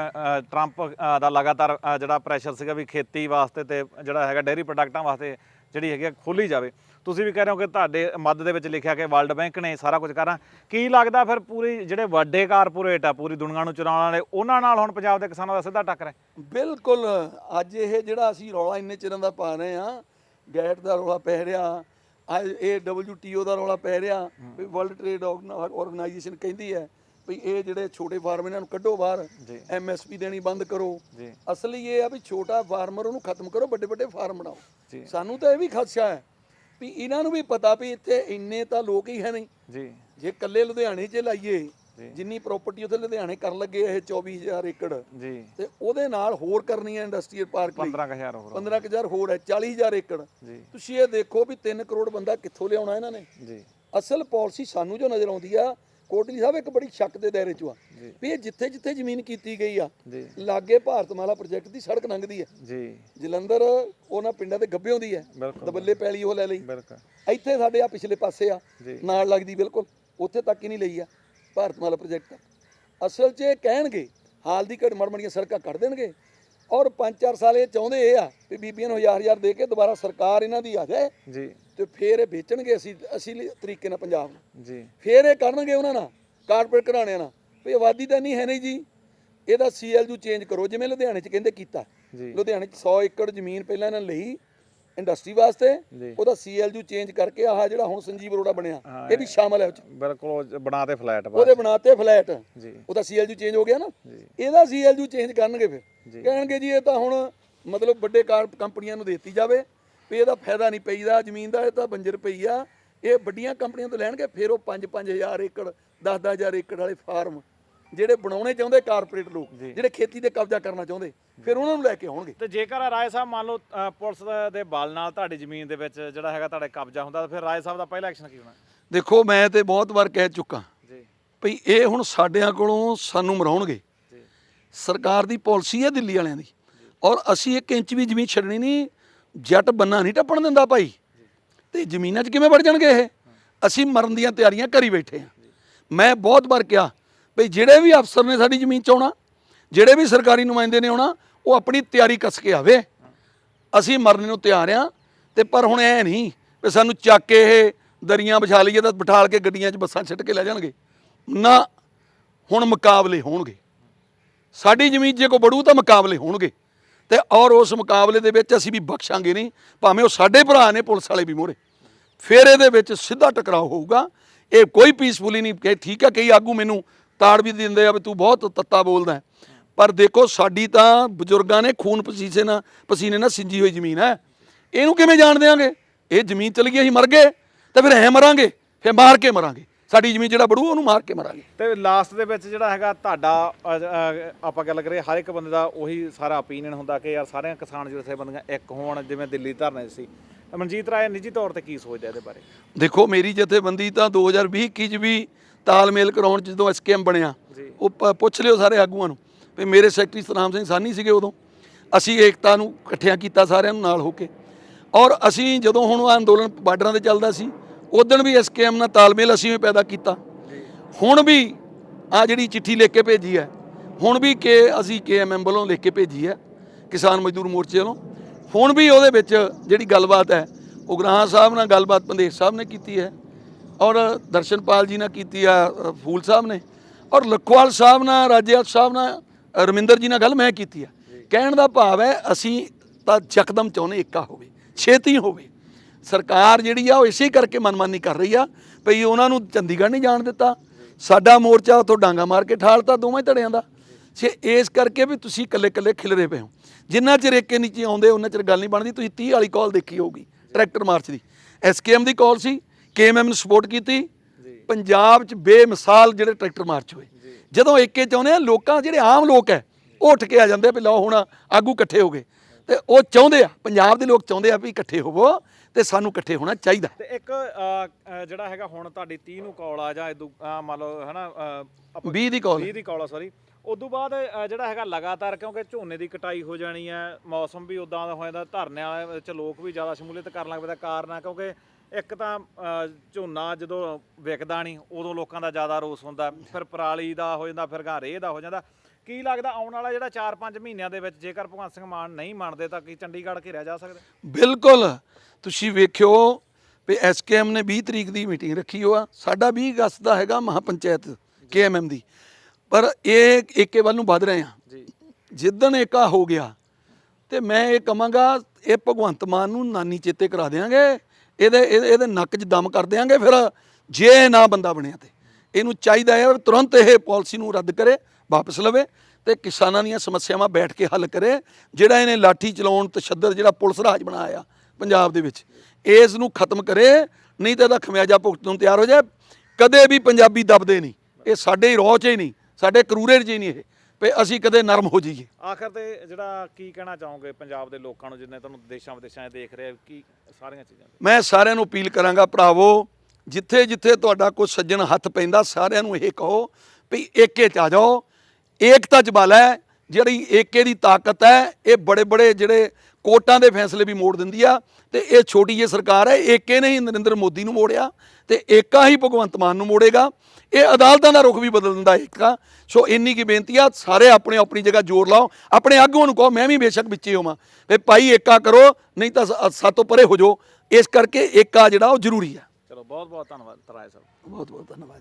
ਟਰੰਪ ਦਾ ਲਗਾਤਾਰ ਜਿਹੜਾ ਪ੍ਰੈਸ਼ਰ ਸੀਗਾ ਵੀ ਖੇਤੀ ਵਾਸਤੇ ਤੇ ਜਿਹੜਾ ਹੈਗਾ ਡੇਅਰੀ ਪ੍ਰੋਡਕਟਾਂ ਵਾਸਤੇ ਜਿਹੜੀ ਹੈਗੀ ਆ ਖੋਲੀ ਜਾਵੇ। ਤੁਸੀਂ ਵੀ ਕਹਿ ਰਹੇ ਹੋ ਕਿ ਤੁਹਾਡੇ ਮੱਦ ਦੇ ਵਿੱਚ ਲਿਖਿਆ ਕਿ ਵਰਲਡ ਬੈਂਕ ਨੇ ਸਾਰਾ ਕੁਝ ਕਰਾਂ ਕੀ ਲੱਗਦਾ ਫਿਰ ਪੂਰੀ ਜਿਹੜੇ ਵੱਡੇ ਕਾਰਪੋਰੇਟ ਆ, ਪੂਰੀ ਦੁਨੀਆ ਨੂੰ ਚਲਾਉਣ ਵਾਲੇ, ਉਹਨਾਂ ਨਾਲ ਹੁਣ ਪੰਜਾਬ ਦੇ ਕਿਸਾਨਾਂ ਦਾ ਸਿੱਧਾ ਟੱਕਰ ਹੈ ਬਿਲਕੁਲ। ਅੱਜ ਇਹ ਜਿਹੜਾ ਅਸੀਂ ਰੌਲਾ ਇੰਨੇ ਚਿਰਾਂ ਦਾ ਪਾ ਰਹੇ ਆ ਗੈਟ ਦਾ ਰੌਲਾ ਪੈ ਰਿਹਾ ਅੱਜ ਇਹ WTO ਦਾ ਰੌਲਾ ਪੈ ਰਿਹਾ, ਵੀ ਵਰਲਡ ਟ੍ਰੇਡ ਆਰਗੇਨਾਈਜੇਸ਼ਨ ਕਹਿੰਦੀ ਹੈ ਵੀ ਇਹ ਜਿਹੜੇ ਛੋਟੇ ਫਾਰਮ ਇਹਨਾਂ ਨੂੰ ਕੱਢੋ ਬਾਹਰ। ਐਮਐਸਪੀ ਦੇਣੀ ਬੰਦ ਕਰੋ। ਅਸਲੀ ਇਹ ਆ ਵੀ ਛੋਟਾ ਫਾਰਮਰ ਉਹਨੂੰ ਖਤਮ ਕਰੋ ਵੱਡੇ ਵੱਡੇ ਫਾਰਮ ਬਣਾਓ। ਸਾਨੂੰ ਤਾਂ ਇਹ ਵੀ ਖਦਸ਼ਾ ਹੈ ਵੀ ਇਹਨਾਂ ਨੂੰ ਵੀ ਪਤਾ ਵੀ ਇੱਥੇ ਇੰਨੇ ਤਾਂ ਲੋਕ ਹੀ ਹੈ ਨਹੀਂ। ਜੀ। ਜੇ ਕੱਲੇ ਲੁਧਿਆਣੇ 'ਚ ਲਾਈਏ। ਜਿੰਨੀ ਪ੍ਰਾਪਰਟੀ ਉੱਥੇ ਲੁਧਿਆਣੇ ਕਰਨ ਲੱਗੇ ਇਹ 24000 ਏਕੜ ਜੀ। ਤੇ ਉਹਦੇ ਨਾਲ ਹੋਰ ਕਰਨੀ ਹੈ ਇੰਡਸਟਰੀਅਲ ਪਾਰਕ ਲਈ। 15000 ਹੋਰ। 15000 ਹੋਰ ਹੈ 40000 ਏਕੜ। ਤੁਸੀਂ ਇਹ ਦੇਖੋ ਵੀ 3 ਕਰੋੜ ਬੰਦਾ ਕਿੱਥੋਂ ਲਿਆਉਣਾ ਇਹਨਾਂ ਨੇ। ਜੀ। ਅਸਲ ਪਾਲਿਸੀ ਸਾਨੂੰ ਜੋ ਨਜ਼ਰ ਆਉਂਦੀ ਆ ਕੋਟਲੀ ਸਾਹਿਬ ਇੱਕ ਬੜੀ ਸ਼ੱਕ ਦੇ ਦਾਇਰੇ 'ਚ ਆ ਜੀ। ਵੀ ਇਹ ਜਿੱਥੇ ਜਿੱਥੇ ਜ਼ਮੀਨ ਕੀਤੀ ਗਈ ਆ ਜੀ। ਲਾਗੇ ਭਾਰਤਮਾਲਾ ਪ੍ਰੋਜੈਕਟ ਦੀ ਸੜਕ ਲੰਘਦੀ ਹੈ ਜੀ। ਜਲੰਧਰ ਉਹਨਾਂ ਪਿੰਡਾਂ ਦੇ ਗੱਭਿਓਂ ਦੀ ਹੈ ਬਿਲਕੁਲ। ਦਬੱਲੇ ਪੈਲੀ ਉਹ ਲੈ ਲਈ। ਬਿਲਕੁਲ। ਇੱਥੇ ਸਾਡੇ ਆ ਪਿਛਲੇ ਪਾਸੇ ਆ ਜੀ। ਨਾਲ ਲੱਗਦੀ ਬਿਲਕੁਲ। ਉੱਥੇ ਤੱਕ ਹੀ ਨਹੀਂ ਲਈ ਆ ਭਾਰਤਮਾਲਾ ਪ੍ਰੋਜੈਕਟ। ਤੱਕ ਅਸਲ 'ਚ ਇਹ ਕਹਿਣਗੇ ਹਾਲ ਦੀ ਘੜ ਮੜਮੜੀਆਂ ਸੜਕਾਂ ਕੱਢ ਦੇਣਗੇ। ਔਰ 5-4 ਸਾਲ ਇਹ ਚਾਹੁੰਦੇ ਇਹ ਆ ਵੀ ਬੀਬੀਆਂ ਨੂੰ ਹਜ਼ਾਰ ਹਜ਼ਾਰ ਦੇ ਕੇ ਦੁਬਾਰਾ ਸਰਕਾਰ ਇਹਨਾਂ ਦੀ ਆ ਜਾਏ ਜੀ। ਤੇ ਫੇਰ ਇਹ ਵੇਚਣਗੇ ਅਸੀਂ ਅਸਲੀ ਤਰੀਕੇ ਨਾਲ ਪੰਜਾਬ ਨੂੰ। ਜੀ। ਫੇਰ ਇਹ ਕਰਨਗੇ ਉਹਨਾਂ ਨਾਲ ਕਾਰਪੋਰੇਟ ਘਰਾਣਿਆਂ ਨਾਲ। ਵੀ ਆਬਾਦੀ ਤਾਂ ਨਹੀਂ ਹੈ ਨਹੀਂ ਜੀ। ਇਹਦਾ ਸੀਐਲਯੂ ਚੇਂਜ ਕਰੋ ਜਿਵੇਂ ਲੁਧਿਆਣੇ 'ਚ ਕਹਿੰਦੇ ਕੀਤਾ। ਜੀ। ਲੁਧਿਆਣੇ 'ਚ 100 ਏਕੜ ਜ਼ਮੀਨ ਪਹਿਲਾਂ ਇਹਨਾਂ ਲਈ। ਇੰਡਸਟਰੀ ਵਾਸਤੇ। ਉਹਦਾ ਸੀਐਲਯੂ ਚੇਂਜ ਕਰਕੇ ਆਹ ਜਿਹੜਾ ਹੁਣ ਸੰਜੀਵ ਅਰੋੜਾ ਬਣਿਆ ਇਹ ਵੀ ਸ਼ਾਮਲ ਹੈ ਉਹ 'ਚ। ਬਿਲਕੁਲ ਬਣਾਤੇ ਫਲੈਟ ਉਹਦੇ ਬਣਾਤੇ ਫਲੈਟ ਜੀ। ਉਹਦਾ ਸੀਐਲਯੂ ਚੇਂਜ ਹੋ ਗਿਆ ਨਾ। ਇਹਦਾ ਸੀਐਲਯੂ ਚੇਂਜ ਕਰਨਗੇ ਫਿਰ। ਕਹਿਣਗੇ ਜੀ ਇਹ ਤਾਂ ਹੁਣ ਮਤਲਬ ਵੱਡੇ ਕੰਪਨੀਆਂ ਨੂੰ ਦੇਤੀ ਜਾਵੇ ਵੀ ਇਹਦਾ ਫਾਇਦਾ ਨਹੀਂ ਪਈਦਾ ਜ਼ਮੀਨ ਦਾ ਇਹ ਤਾਂ ਬੰਜਰ ਪਈ ਆ। ਇਹ ਵੱਡੀਆਂ ਕੰਪਨੀਆਂ ਤੋਂ ਲੈਣਗੇ ਫਿਰ ਉਹ 5-5000 ਏਕੜ 10-10000 ਏਕੜ ਵਾਲੇ ਫਾਰਮ। ਜਿਹੜੇ ਬਣਾਉਣੇ ਚਾਹੁੰਦੇ ਕਾਰਪੋਰੇਟ ਲੋਕ। ਜਿਹੜੇ ਖੇਤੀ ਤੇ ਕਬਜ਼ਾ ਕਰਨਾ ਚਾਹੁੰਦੇ ਫਿਰ ਉਹਨਾਂ ਨੂੰ ਲੈ ਕੇ ਆਉਣਗੇ। ਤੇ ਜੇਕਰ ਰਾਏ ਸਾਹਿਬ ਮੰਨ ਲਓ ਪੁਲਿਸ ਦੇ- ਬਲ ਨਾਲ ਤੁਹਾਡੀ ਜ਼ਮੀਨ ਦੇ ਵਿੱਚ ਜਿਹੜਾ ਹੈਗਾ ਤੁਹਾਡੇ ਕਬਜ਼ਾ ਹੁੰਦਾ ਤਾਂ ਫਿਰ ਰਾਏ ਸਾਹਿਬ ਦਾ ਪਹਿਲਾ ਐਕਸ਼ਨ ਕੀ ਹੋਣਾ? ਦੇਖੋ ਮੈਂ ਤੇ ਬਹੁਤ ਵਾਰ ਕਹਿ ਚੁੱਕਾ ਜੀ। ਭਈ ਇਹ ਹੁਣ ਸਾਡਿਆਂ ਕੋਲੋਂ ਸਾਨੂੰ ਮਰਾਉਣਗੇ। ਜੀ। ਸਰਕਾਰ ਦੀ ਪਾਲਿਸੀ ਹੈ ਦਿੱਲੀ ਵਾਲਿਆਂ ਦੀ। ਔਰ ਅਸੀਂ ਇੱਕ ਇੰਚ ਵੀ ਜ਼ਮੀਨ ਛੱਡਣੀ ਨਹੀਂ ਜੱਟ ਬੰਨਾ ਨਹੀਂ ਟੱਪਣ ਦਿੰਦਾ ਭਾਈ। ਤੇ ਜ਼ਮੀਨਾਂ 'ਚ ਕਿਵੇਂ ਵੜ ਜਾਣਗੇ ਇਹ? ਅਸੀਂ ਮਰਨ ਦੀਆਂ ਤਿਆਰੀਆਂ ਕਰੀ ਬੈਠੇ ਹਾਂ। ਮੈਂ ਬਹੁਤ ਵਾਰ ਕਿਹਾ ਭਈ ਜਿਹੜੇ ਵੀ ਅਫਸਰ ਨੇ ਸਾਡੀ ਜ਼ਮੀਨ 'ਚ ਆਉਣਾ, ਜਿਹੜੇ ਵੀ ਸਰਕਾਰੀ ਨੁਮਾਇੰਦੇ ਨੇ ਆਉਣਾ, ਉਹ ਆਪਣੀ ਤਿਆਰੀ ਕੱਸ ਕੇ ਆਵੇ। ਅਸੀਂ ਮਰਨ ਨੂੰ ਤਿਆਰ ਆ ਤੇ ਪਰ ਹੁਣ ਐ ਨਹੀਂ ਵੀ ਸਾਨੂੰ ਚੱਕ ਕੇ ਇਹ ਦਰੀਆਂ ਵਿਛਾ ਲਈਏ ਤਾਂ ਬਿਠਾਲ ਕੇ ਗੱਡੀਆਂ 'ਚ ਬੱਸਾਂ ਛੱਡ ਕੇ ਲੈ ਜਾਣਗੇ। ਨਾ, ਹੁਣ ਮੁਕਾਬਲੇ ਹੋਣਗੇ। ਸਾਡੀ ਜ਼ਮੀਨ ਜੇ ਕੋ ਬੜੂ ਤਾਂ ਮੁਕਾਬਲੇ ਹੋਣਗੇ। ਤੇ ਔਰ ਉਸ ਮੁਕਾਬਲੇ ਦੇ ਵਿੱਚ ਅਸੀਂ ਵੀ ਬਖਸ਼ਾਂਗੇ ਨਹੀਂ, ਭਾਵੇਂ ਉਹ ਸਾਡੇ ਭਰਾ ਨੇ ਪੁਲਿਸ ਵਾਲੇ ਵੀ ਮੋਰੇ। ਫਿਰ ਇਹਦੇ ਵਿੱਚ ਸਿੱਧਾ ਟਕਰਾਅ ਹੋਊਗਾ। ਇਹ ਕੋਈ ਪੀਸਫੁਲੀ ਨਹੀਂ ਠੀਕ ਹੈ ਕਈ ਆਗੂ ਮੈਨੂੰ ਤਾੜ ਵੀ ਦਿੰਦੇ ਆ ਵੀ ਤੂੰ ਬਹੁਤ ਤੱਤਾ ਬੋਲਦਾ। ਪਰ ਦੇਖੋ ਸਾਡੀ ਤਾਂ ਬਜ਼ੁਰਗਾਂ ਨੇ ਖੂਨ ਪਸੀਨੇ ਨਾਲ ਪਸੀਨੇ ਨਾਲ ਸਿੰਜੀ ਹੋਈ ਜ਼ਮੀਨ ਹੈ। ਇਹਨੂੰ ਕਿਵੇਂ ਜਾਣ ਦਿਆਂਗੇ? ਇਹ ਜ਼ਮੀਨ ਚਲੀ ਗਈ ਅਸੀਂ ਮਰ ਗਏ ਤੇ ਫਿਰ ਐ ਮਰਾਂਗੇ ਫਿਰ ਮਾਰ ਕੇ ਮਰਾਂਗੇ। ਸਾਡੀ ਜ਼ਮੀਨ ਜਿਹੜਾ ਬੜੂ ਉਹਨੂੰ ਮਾਰ ਕੇ ਮਰਾਂਗੇ। ਤੇ ਲਾਸਟ ਦੇ ਵਿੱਚ ਜਿਹੜਾ ਹੈਗਾ ਤੁਹਾਡਾ ਆਪਾਂ ਗੱਲ ਕਰੀਏ ਹਰ ਇੱਕ ਬੰਦੇ ਦਾ ਉਹੀ ਸਾਰਾ ਓਪੀਨੀਅਨ ਹੁੰਦਾ ਕਿ ਯਾਰ ਸਾਰੀਆਂ ਕਿਸਾਨ ਜਥੇਬੰਦੀਆਂ ਇੱਕ ਹੋਣ ਜਿਵੇਂ ਦਿੱਲੀ ਧਰਨੇ ਸੀ। ਮਨਜੀਤ ਰਾਏ ਨਿੱਜੀ ਤੌਰ ਤੇ ਕੀ ਸੋਚਦਾ ਇਹਦੇ ਬਾਰੇ? ਦੇਖੋ ਮੇਰੀ ਜਥੇਬੰਦੀ ਤਾਂ 2020 21 ਚ ਵੀ ਤਾਲਮੇਲ ਕਰਾਉਣ ਚ ਜਦੋਂ ਐਸਕੇਐਮ ਬਣਿਆ। ਉਹ ਪੁੱਛ ਲਿਓ ਸਾਰੇ ਆਗੂਆਂ ਨੂੰ ਵੀ ਮੇਰੇ ਸੈਕਟਰੀ ਸਤਨਾਮ ਸਿੰਘ ਸਾਨੀ ਸੀਗੇ ਉਦੋਂ। ਅਸੀਂ ਏਕਤਾ ਨੂੰ ਇਕੱਠਿਆਂ ਕੀਤਾ ਸਾਰਿਆਂ ਨੂੰ ਨਾਲ ਹੋ ਕੇ। ਔਰ ਅਸੀਂ ਜਦੋਂ ਹੁਣ ਉਹ ਅੰਦੋਲਨ ਬਾਰਡਰਾਂ ਤੇ ਚੱਲਦਾ ਸੀ ਉਦੋਂ ਵੀ ਐਸਕੇਐਮ ਨਾਲ ਤਾਲਮੇਲ ਅਸੀਂ ਵੀ ਪੈਦਾ ਕੀਤਾ। ਹੁਣ ਵੀ ਆ ਜਿਹੜੀ ਚਿੱਠੀ ਲਿਖ ਕੇ ਭੇਜੀ ਹੈ ਹੁਣ ਵੀ ਕਿ ਅਸੀਂ ਕੇਐਮਐਮ ਵੱਲੋਂ ਲਿਖ ਕੇ ਭੇਜੀ ਹੈ ਕਿਸਾਨ ਮਜ਼ਦੂਰ ਮੋਰਚੇ ਵੱਲੋਂ। ਹੁਣ ਵੀ ਉਹਦੇ ਵਿੱਚ ਜਿਹੜੀ ਗੱਲਬਾਤ ਹੈ ਉਗਰਾਹਾਂ ਸਾਹਿਬ ਨਾਲ ਗੱਲਬਾਤ ਪੰਦੇਸ਼ ਸਾਹਿਬ ਨੇ ਕੀਤੀ ਹੈ। ਔਰ ਦਰਸ਼ਨਪਾਲ ਜੀ ਨਾਲ ਕੀਤੀ ਆ ਫੂਲ ਸਾਹਿਬ ਨੇ। ਔਰ ਲਖਵਾਲ ਸਾਹਿਬ ਨਾਲ ਰਾਜੇਵਾਲ ਸਾਹਿਬ ਨਾਲ, ਰਮਿੰਦਰ ਜੀ ਨਾਲ ਗੱਲ ਮੈਂ ਕੀਤੀ ਆ। ਕਹਿਣ ਦਾ ਭਾਵ ਹੈ, ਅਸੀਂ ਤਾਂ ਯਕਦਮ ਚਾਹੁੰਦੇ ਏਕਾ ਹੋਵੇ, ਛੇਤੀ ਹੋਵੇ। ਸਰਕਾਰ ਜਿਹੜੀ ਆ, ਉਹ ਇਸੇ ਕਰਕੇ ਮਨਮਾਨੀ ਕਰ ਰਹੀ ਆ, ਭਈ ਉਹਨਾਂ ਨੂੰ ਚੰਡੀਗੜ੍ਹ ਨਹੀਂ ਜਾਣ ਦਿੱਤਾ। ਸਾਡਾ ਮੋਰਚਾ ਉਥੋਂ ਡਾਂਗਾ ਮਾਰ ਕੇ ਠਾਲਤਾ ਦੋਵੇਂ ਧੜਿਆਂ ਦਾ। ਛੇ ਇਸ ਕਰਕੇ ਵੀ ਤੁਸੀਂ ਇਕੱਲੇ ਇਕੱਲੇ ਖਿਲਰੇ ਪਏ ਹੋ। ਜਿੰਨਾ ਚਿਰ ਏਕੇ ਨੀਚੇ ਆਉਂਦੇ ਉਹਨਾਂ ਚਿਰ ਗੱਲ ਨਹੀਂ ਬਣਦੀ, ਤੁਸੀਂ 30 ਵਾਲੀ ਕਾਲ ਦੇਖੀ ਹੋਊਗੀ, ਟਰੈਕਟਰ ਮਾਰਚ ਦੀ। ਐਸਕੇਐਮ ਦੀ ਕਾਲ ਸੀ ਕੇਐਮਐਮ ਨੇ ਸਪੋਰਟ ਕੀਤੀ। ਪੰਜਾਬ 'ਚ ਬੇਮਿਸਾਲ ਜਿਹੜੇ ਟਰੈਕਟਰ ਮਾਰਚ ਹੋਏ। ਜਦੋਂ ਏਕੇ ਚਾਹੁੰਦੇ ਆ ਲੋਕਾਂ ਜਿਹੜੇ ਆਮ ਲੋਕ ਹੈ ਉਹ ਉੱਠ ਕੇ ਆ ਜਾਂਦੇ ਵੀ ਲਓ ਹੁਣ ਆਗੂ ਇਕੱਠੇ ਹੋ ਗਏ। ਤੇ ਉਹ ਚਾਹੁੰਦੇ ਆ ਪੰਜਾਬ ਦੇ ਲੋਕ ਚਾਹੁੰਦੇ ਆ ਵੀ ਇਕੱਠੇ ਹੋਵੋ ਤੇ ਸਾਨੂੰ ਇਕੱਠੇ ਹੋਣਾ ਚਾਹੀਦਾ। ਤੇ ਇੱਕ ਜਿਹੜਾ ਹੈਗਾ ਹੁਣ ਤੁਹਾਡੀ 30 ਨੂੰ ਕਾਲ ਆ ਜਾਂ ਮੰਨ ਲਓ ਹਨਾ ਅ, ਆਪਾਂ 20 ਦੀ ਕਾਲ 20 ਦੀ ਕਾਲ ਆ ਸੌਰੀ ਉਦੋਂ ਬਾਅਦ ਜਿਹੜਾ ਹੈਗਾ ਲਗਾਤਾਰ ਕਿਉਂਕਿ ਝੋਨੇ ਦੀ ਕਟਾਈ ਹੋ ਜਾਣੀ ਹੈ ਮੌਸਮ ਵੀ ਉਦਾਂ ਦਾ ਹੋ ਜਾਂਦਾ ਧਰਨਿਆਂ ਵਾਲੇ ਵਿੱਚ ਲੋਕ ਵੀ ਜ਼ਿਆਦਾ ਸ਼ਮੂਲੀਅਤ ਕਰਨ ਲੱਗ ਪਏ ਦਾ ਕਾਰਨ ਆ ਕਿਉਂਕਿ ਇੱਕ ਤਾਂ ਅ, ਝੋਨਾ ਜਦੋਂ ਵਿਕਦਾ ਨਹੀਂ ਉਦੋਂ ਲੋਕਾਂ ਦਾ ਜ਼ਿਆਦਾ ਰੋਸ ਹੁੰਦਾ। ਫਿਰ ਪਰਾਲੀ ਦਾ ਹੋ ਜਾਂਦਾ ਫਿਰ ਘਾਰੇ ਦਾ ਹੋ ਜਾਂਦਾ। ਕੀ ਲੱਗਦਾ ਆਉਣ ਵਾਲਾ ਜਿਹੜਾ 4-5 ਮਹੀਨਿਆਂ ਦੇ ਵਿੱਚ ਜੇਕਰ ਭਗਵੰਤ ਸਿੰਘ ਮਾਨ ਨਹੀਂ ਮੰਨਦੇ ਤਾਂ ਕੀ ਚੰਡੀਗੜ੍ਹ ਘਿਰਿਆ ਜਾ ਸਕਦਾ? ਬਿਲਕੁਲ। ਤੁਸੀਂ ਵੇਖਿਓ ਵੀ ਐਸਕੇਐਮ ਨੇ 20 ਤਰੀਕ ਦੀ ਮੀਟਿੰਗ ਰੱਖੀ ਹੋਆ ਸਾਡਾ 20 ਅਗਸਤ ਦਾ ਹੈਗਾ ਮਹਾਪੰਚਾਇਤ ਕੇਐਮਐਮ ਦੀ। ਪਰ ਇਹ ਏਕੇ ਵੱਲ ਨੂੰ ਵੱਧ ਰਹੇ ਆ। ਜੀ। ਜਿੱਦਣ ਏਕਾ ਹੋ ਗਿਆ ਤੇ ਮੈਂ ਇਹ ਕਹਾਂਗਾ ਇਹ ਭਗਵੰਤ ਮਾਨ ਨੂੰ ਨਾਨੀ ਚੇਤੇ ਕਰਾ ਦੇਾਂਗੇ ਇਹਦੇ ਇਹਦੇ ਇਹਦੇ ਨੱਕ 'ਚ ਦਮ ਕਰ ਦੇਾਂਗੇ ਫਿਰ ਜੇ ਇਹ ਨਾ ਬੰਦਾ ਬਣਿਆ ਤੇ। ਇਹਨੂੰ ਚਾਹੀਦਾ ਹੈ ਤੁਰੰਤ ਇਹ ਪਾਲਿਸੀ ਨੂੰ ਰੱਦ ਕਰੇ, ਵਾਪਸ ਲਵੇ ਤੇ ਕਿਸਾਨਾਂ ਦੀਆਂ ਸਮੱਸਿਆਵਾਂ ਬੈਠ ਕੇ ਹੱਲ ਕਰੇ, ਜਿਹੜਾ ਇਹਨੇ ਲਾਠੀ ਚਲਾਉਣ, ਤਸ਼ੱਦਦ ਜਿਹੜਾ ਪੁਲਿਸ ਰਾਜ ਬਣਾਇਆ ਪੰਜਾਬ ਦੇ ਵਿੱਚ, ਇਸ ਨੂੰ ਖਤਮ ਕਰੇ, ਨਹੀਂ ਤਾਂ ਇਹਦਾ ਖਮਿਆਜਾ ਭੁਗਤਣ ਨੂੰ ਤਿਆਰ ਹੋ ਜਾਏ। ਕਦੇ ਵੀ ਪੰਜਾਬੀ ਦਬਦੇ ਨਹੀਂ। ਇਹ ਸਾਡੇ ਹੀ ਰੋਹ 'ਚ ਹੀ ਨਹੀਂ, ਸਾਡੇ ਕਰੂਰੇ 'ਚ ਹੀ ਨਹੀਂ ਇਹ। ਵੀ ਅਸੀਂ ਕਦੇ ਨਰਮ ਹੋ ਜਾਈਏ। ਆਖਰ ਤੇ ਜਿਹੜਾ ਕੀ ਕਹਿਣਾ ਚਾਹੋਗੇ ਪੰਜਾਬ ਦੇ ਲੋਕਾਂ ਨੂੰ ਜਿੰਨੇ ਤੁਹਾਨੂੰ ਦੇਸ਼ਾਂ ਵਿਦੇਸ਼ਾਂ 'ਚ ਦੇਖ ਰਹੇ ਕੀ ਸਾਰੀਆਂ ਚੀਜ਼ਾਂ? ਮੈਂ ਸਾਰਿਆਂ ਨੂੰ ਅਪੀਲ ਕਰਾਂਗਾ ਭਰਾਵੋ ਜਿੱਥੇ ਜਿੱਥੇ ਤੁਹਾਡਾ ਕੋਈ ਸੱਜਣ ਹੱਥ ਪੈਂਦਾ ਸਾਰਿਆਂ ਨੂੰ ਇਹ ਕਹੋ ਵੀ ਏਕੇ ਚ ਆ ਜਾਓ। ਏਕਤਾ ਚ ਬਲ ਹੈ ਜਿਹੜੀ ਏਕੇ ਦੀ ਤਾਕਤ ਹੈ ਇਹ ਬੜੇ ਬੜੇ ਜਿਹੜੇ ਕੋਰਟਾਂ ਦੇ ਫੈਸਲੇ ਵੀ ਮੋੜ ਦਿੰਦੀ ਆ ਤੇ ਇਹ ਛੋਟੀ ਜਿਹੀ ਸਰਕਾਰ ਹੈ ਏਕੇ ਨੇ ਹੀ ਨਰਿੰਦਰ ਮੋਦੀ ਨੂੰ ਮੋੜਿਆ। ਤੇ ਏਕਾ ਹੀ ਭਗਵੰਤ ਮਾਨ ਨੂੰ ਮੋੜੇਗਾ। ਇਹ ਅਦਾਲਤਾਂ ਦਾ ਰੁਖ ਵੀ ਬਦਲ ਦਿੰਦਾ ਏਕਾ ਸੋ ਇੰਨੀ ਕੀ ਬੇਨਤੀ ਆ ਸਾਰੇ ਆਪਣੇ ਆਪਣੀ ਜਗ੍ਹਾ ਜ਼ੋਰ ਲਾਓ। ਆਪਣੇ ਆਗੂਆਂ ਨੂੰ ਕਹੋ ਮੈਂ ਵੀ ਬੇਸ਼ੱਕ ਵਿੱਚੇ ਹੋਵਾਂ। ਵੀ ਭਾਈ ਏਕਾ ਕਰੋ ਨਹੀਂ ਤਾਂ ਸਾਤੋਂ ਪਰੇ ਹੋ ਜਾਓ। ਇਸ ਕਰਕੇ ਏਕਾ ਜਿਹੜਾ ਉਹ ਜ਼ਰੂਰੀ ਆ। ਚਲੋ ਬਹੁਤ ਬਹੁਤ ਧੰਨਵਾਦ ਤਰਾਏ ਸਾਹਿਬ। ਬਹੁਤ ਬਹੁਤ ਧੰਨਵਾਦ।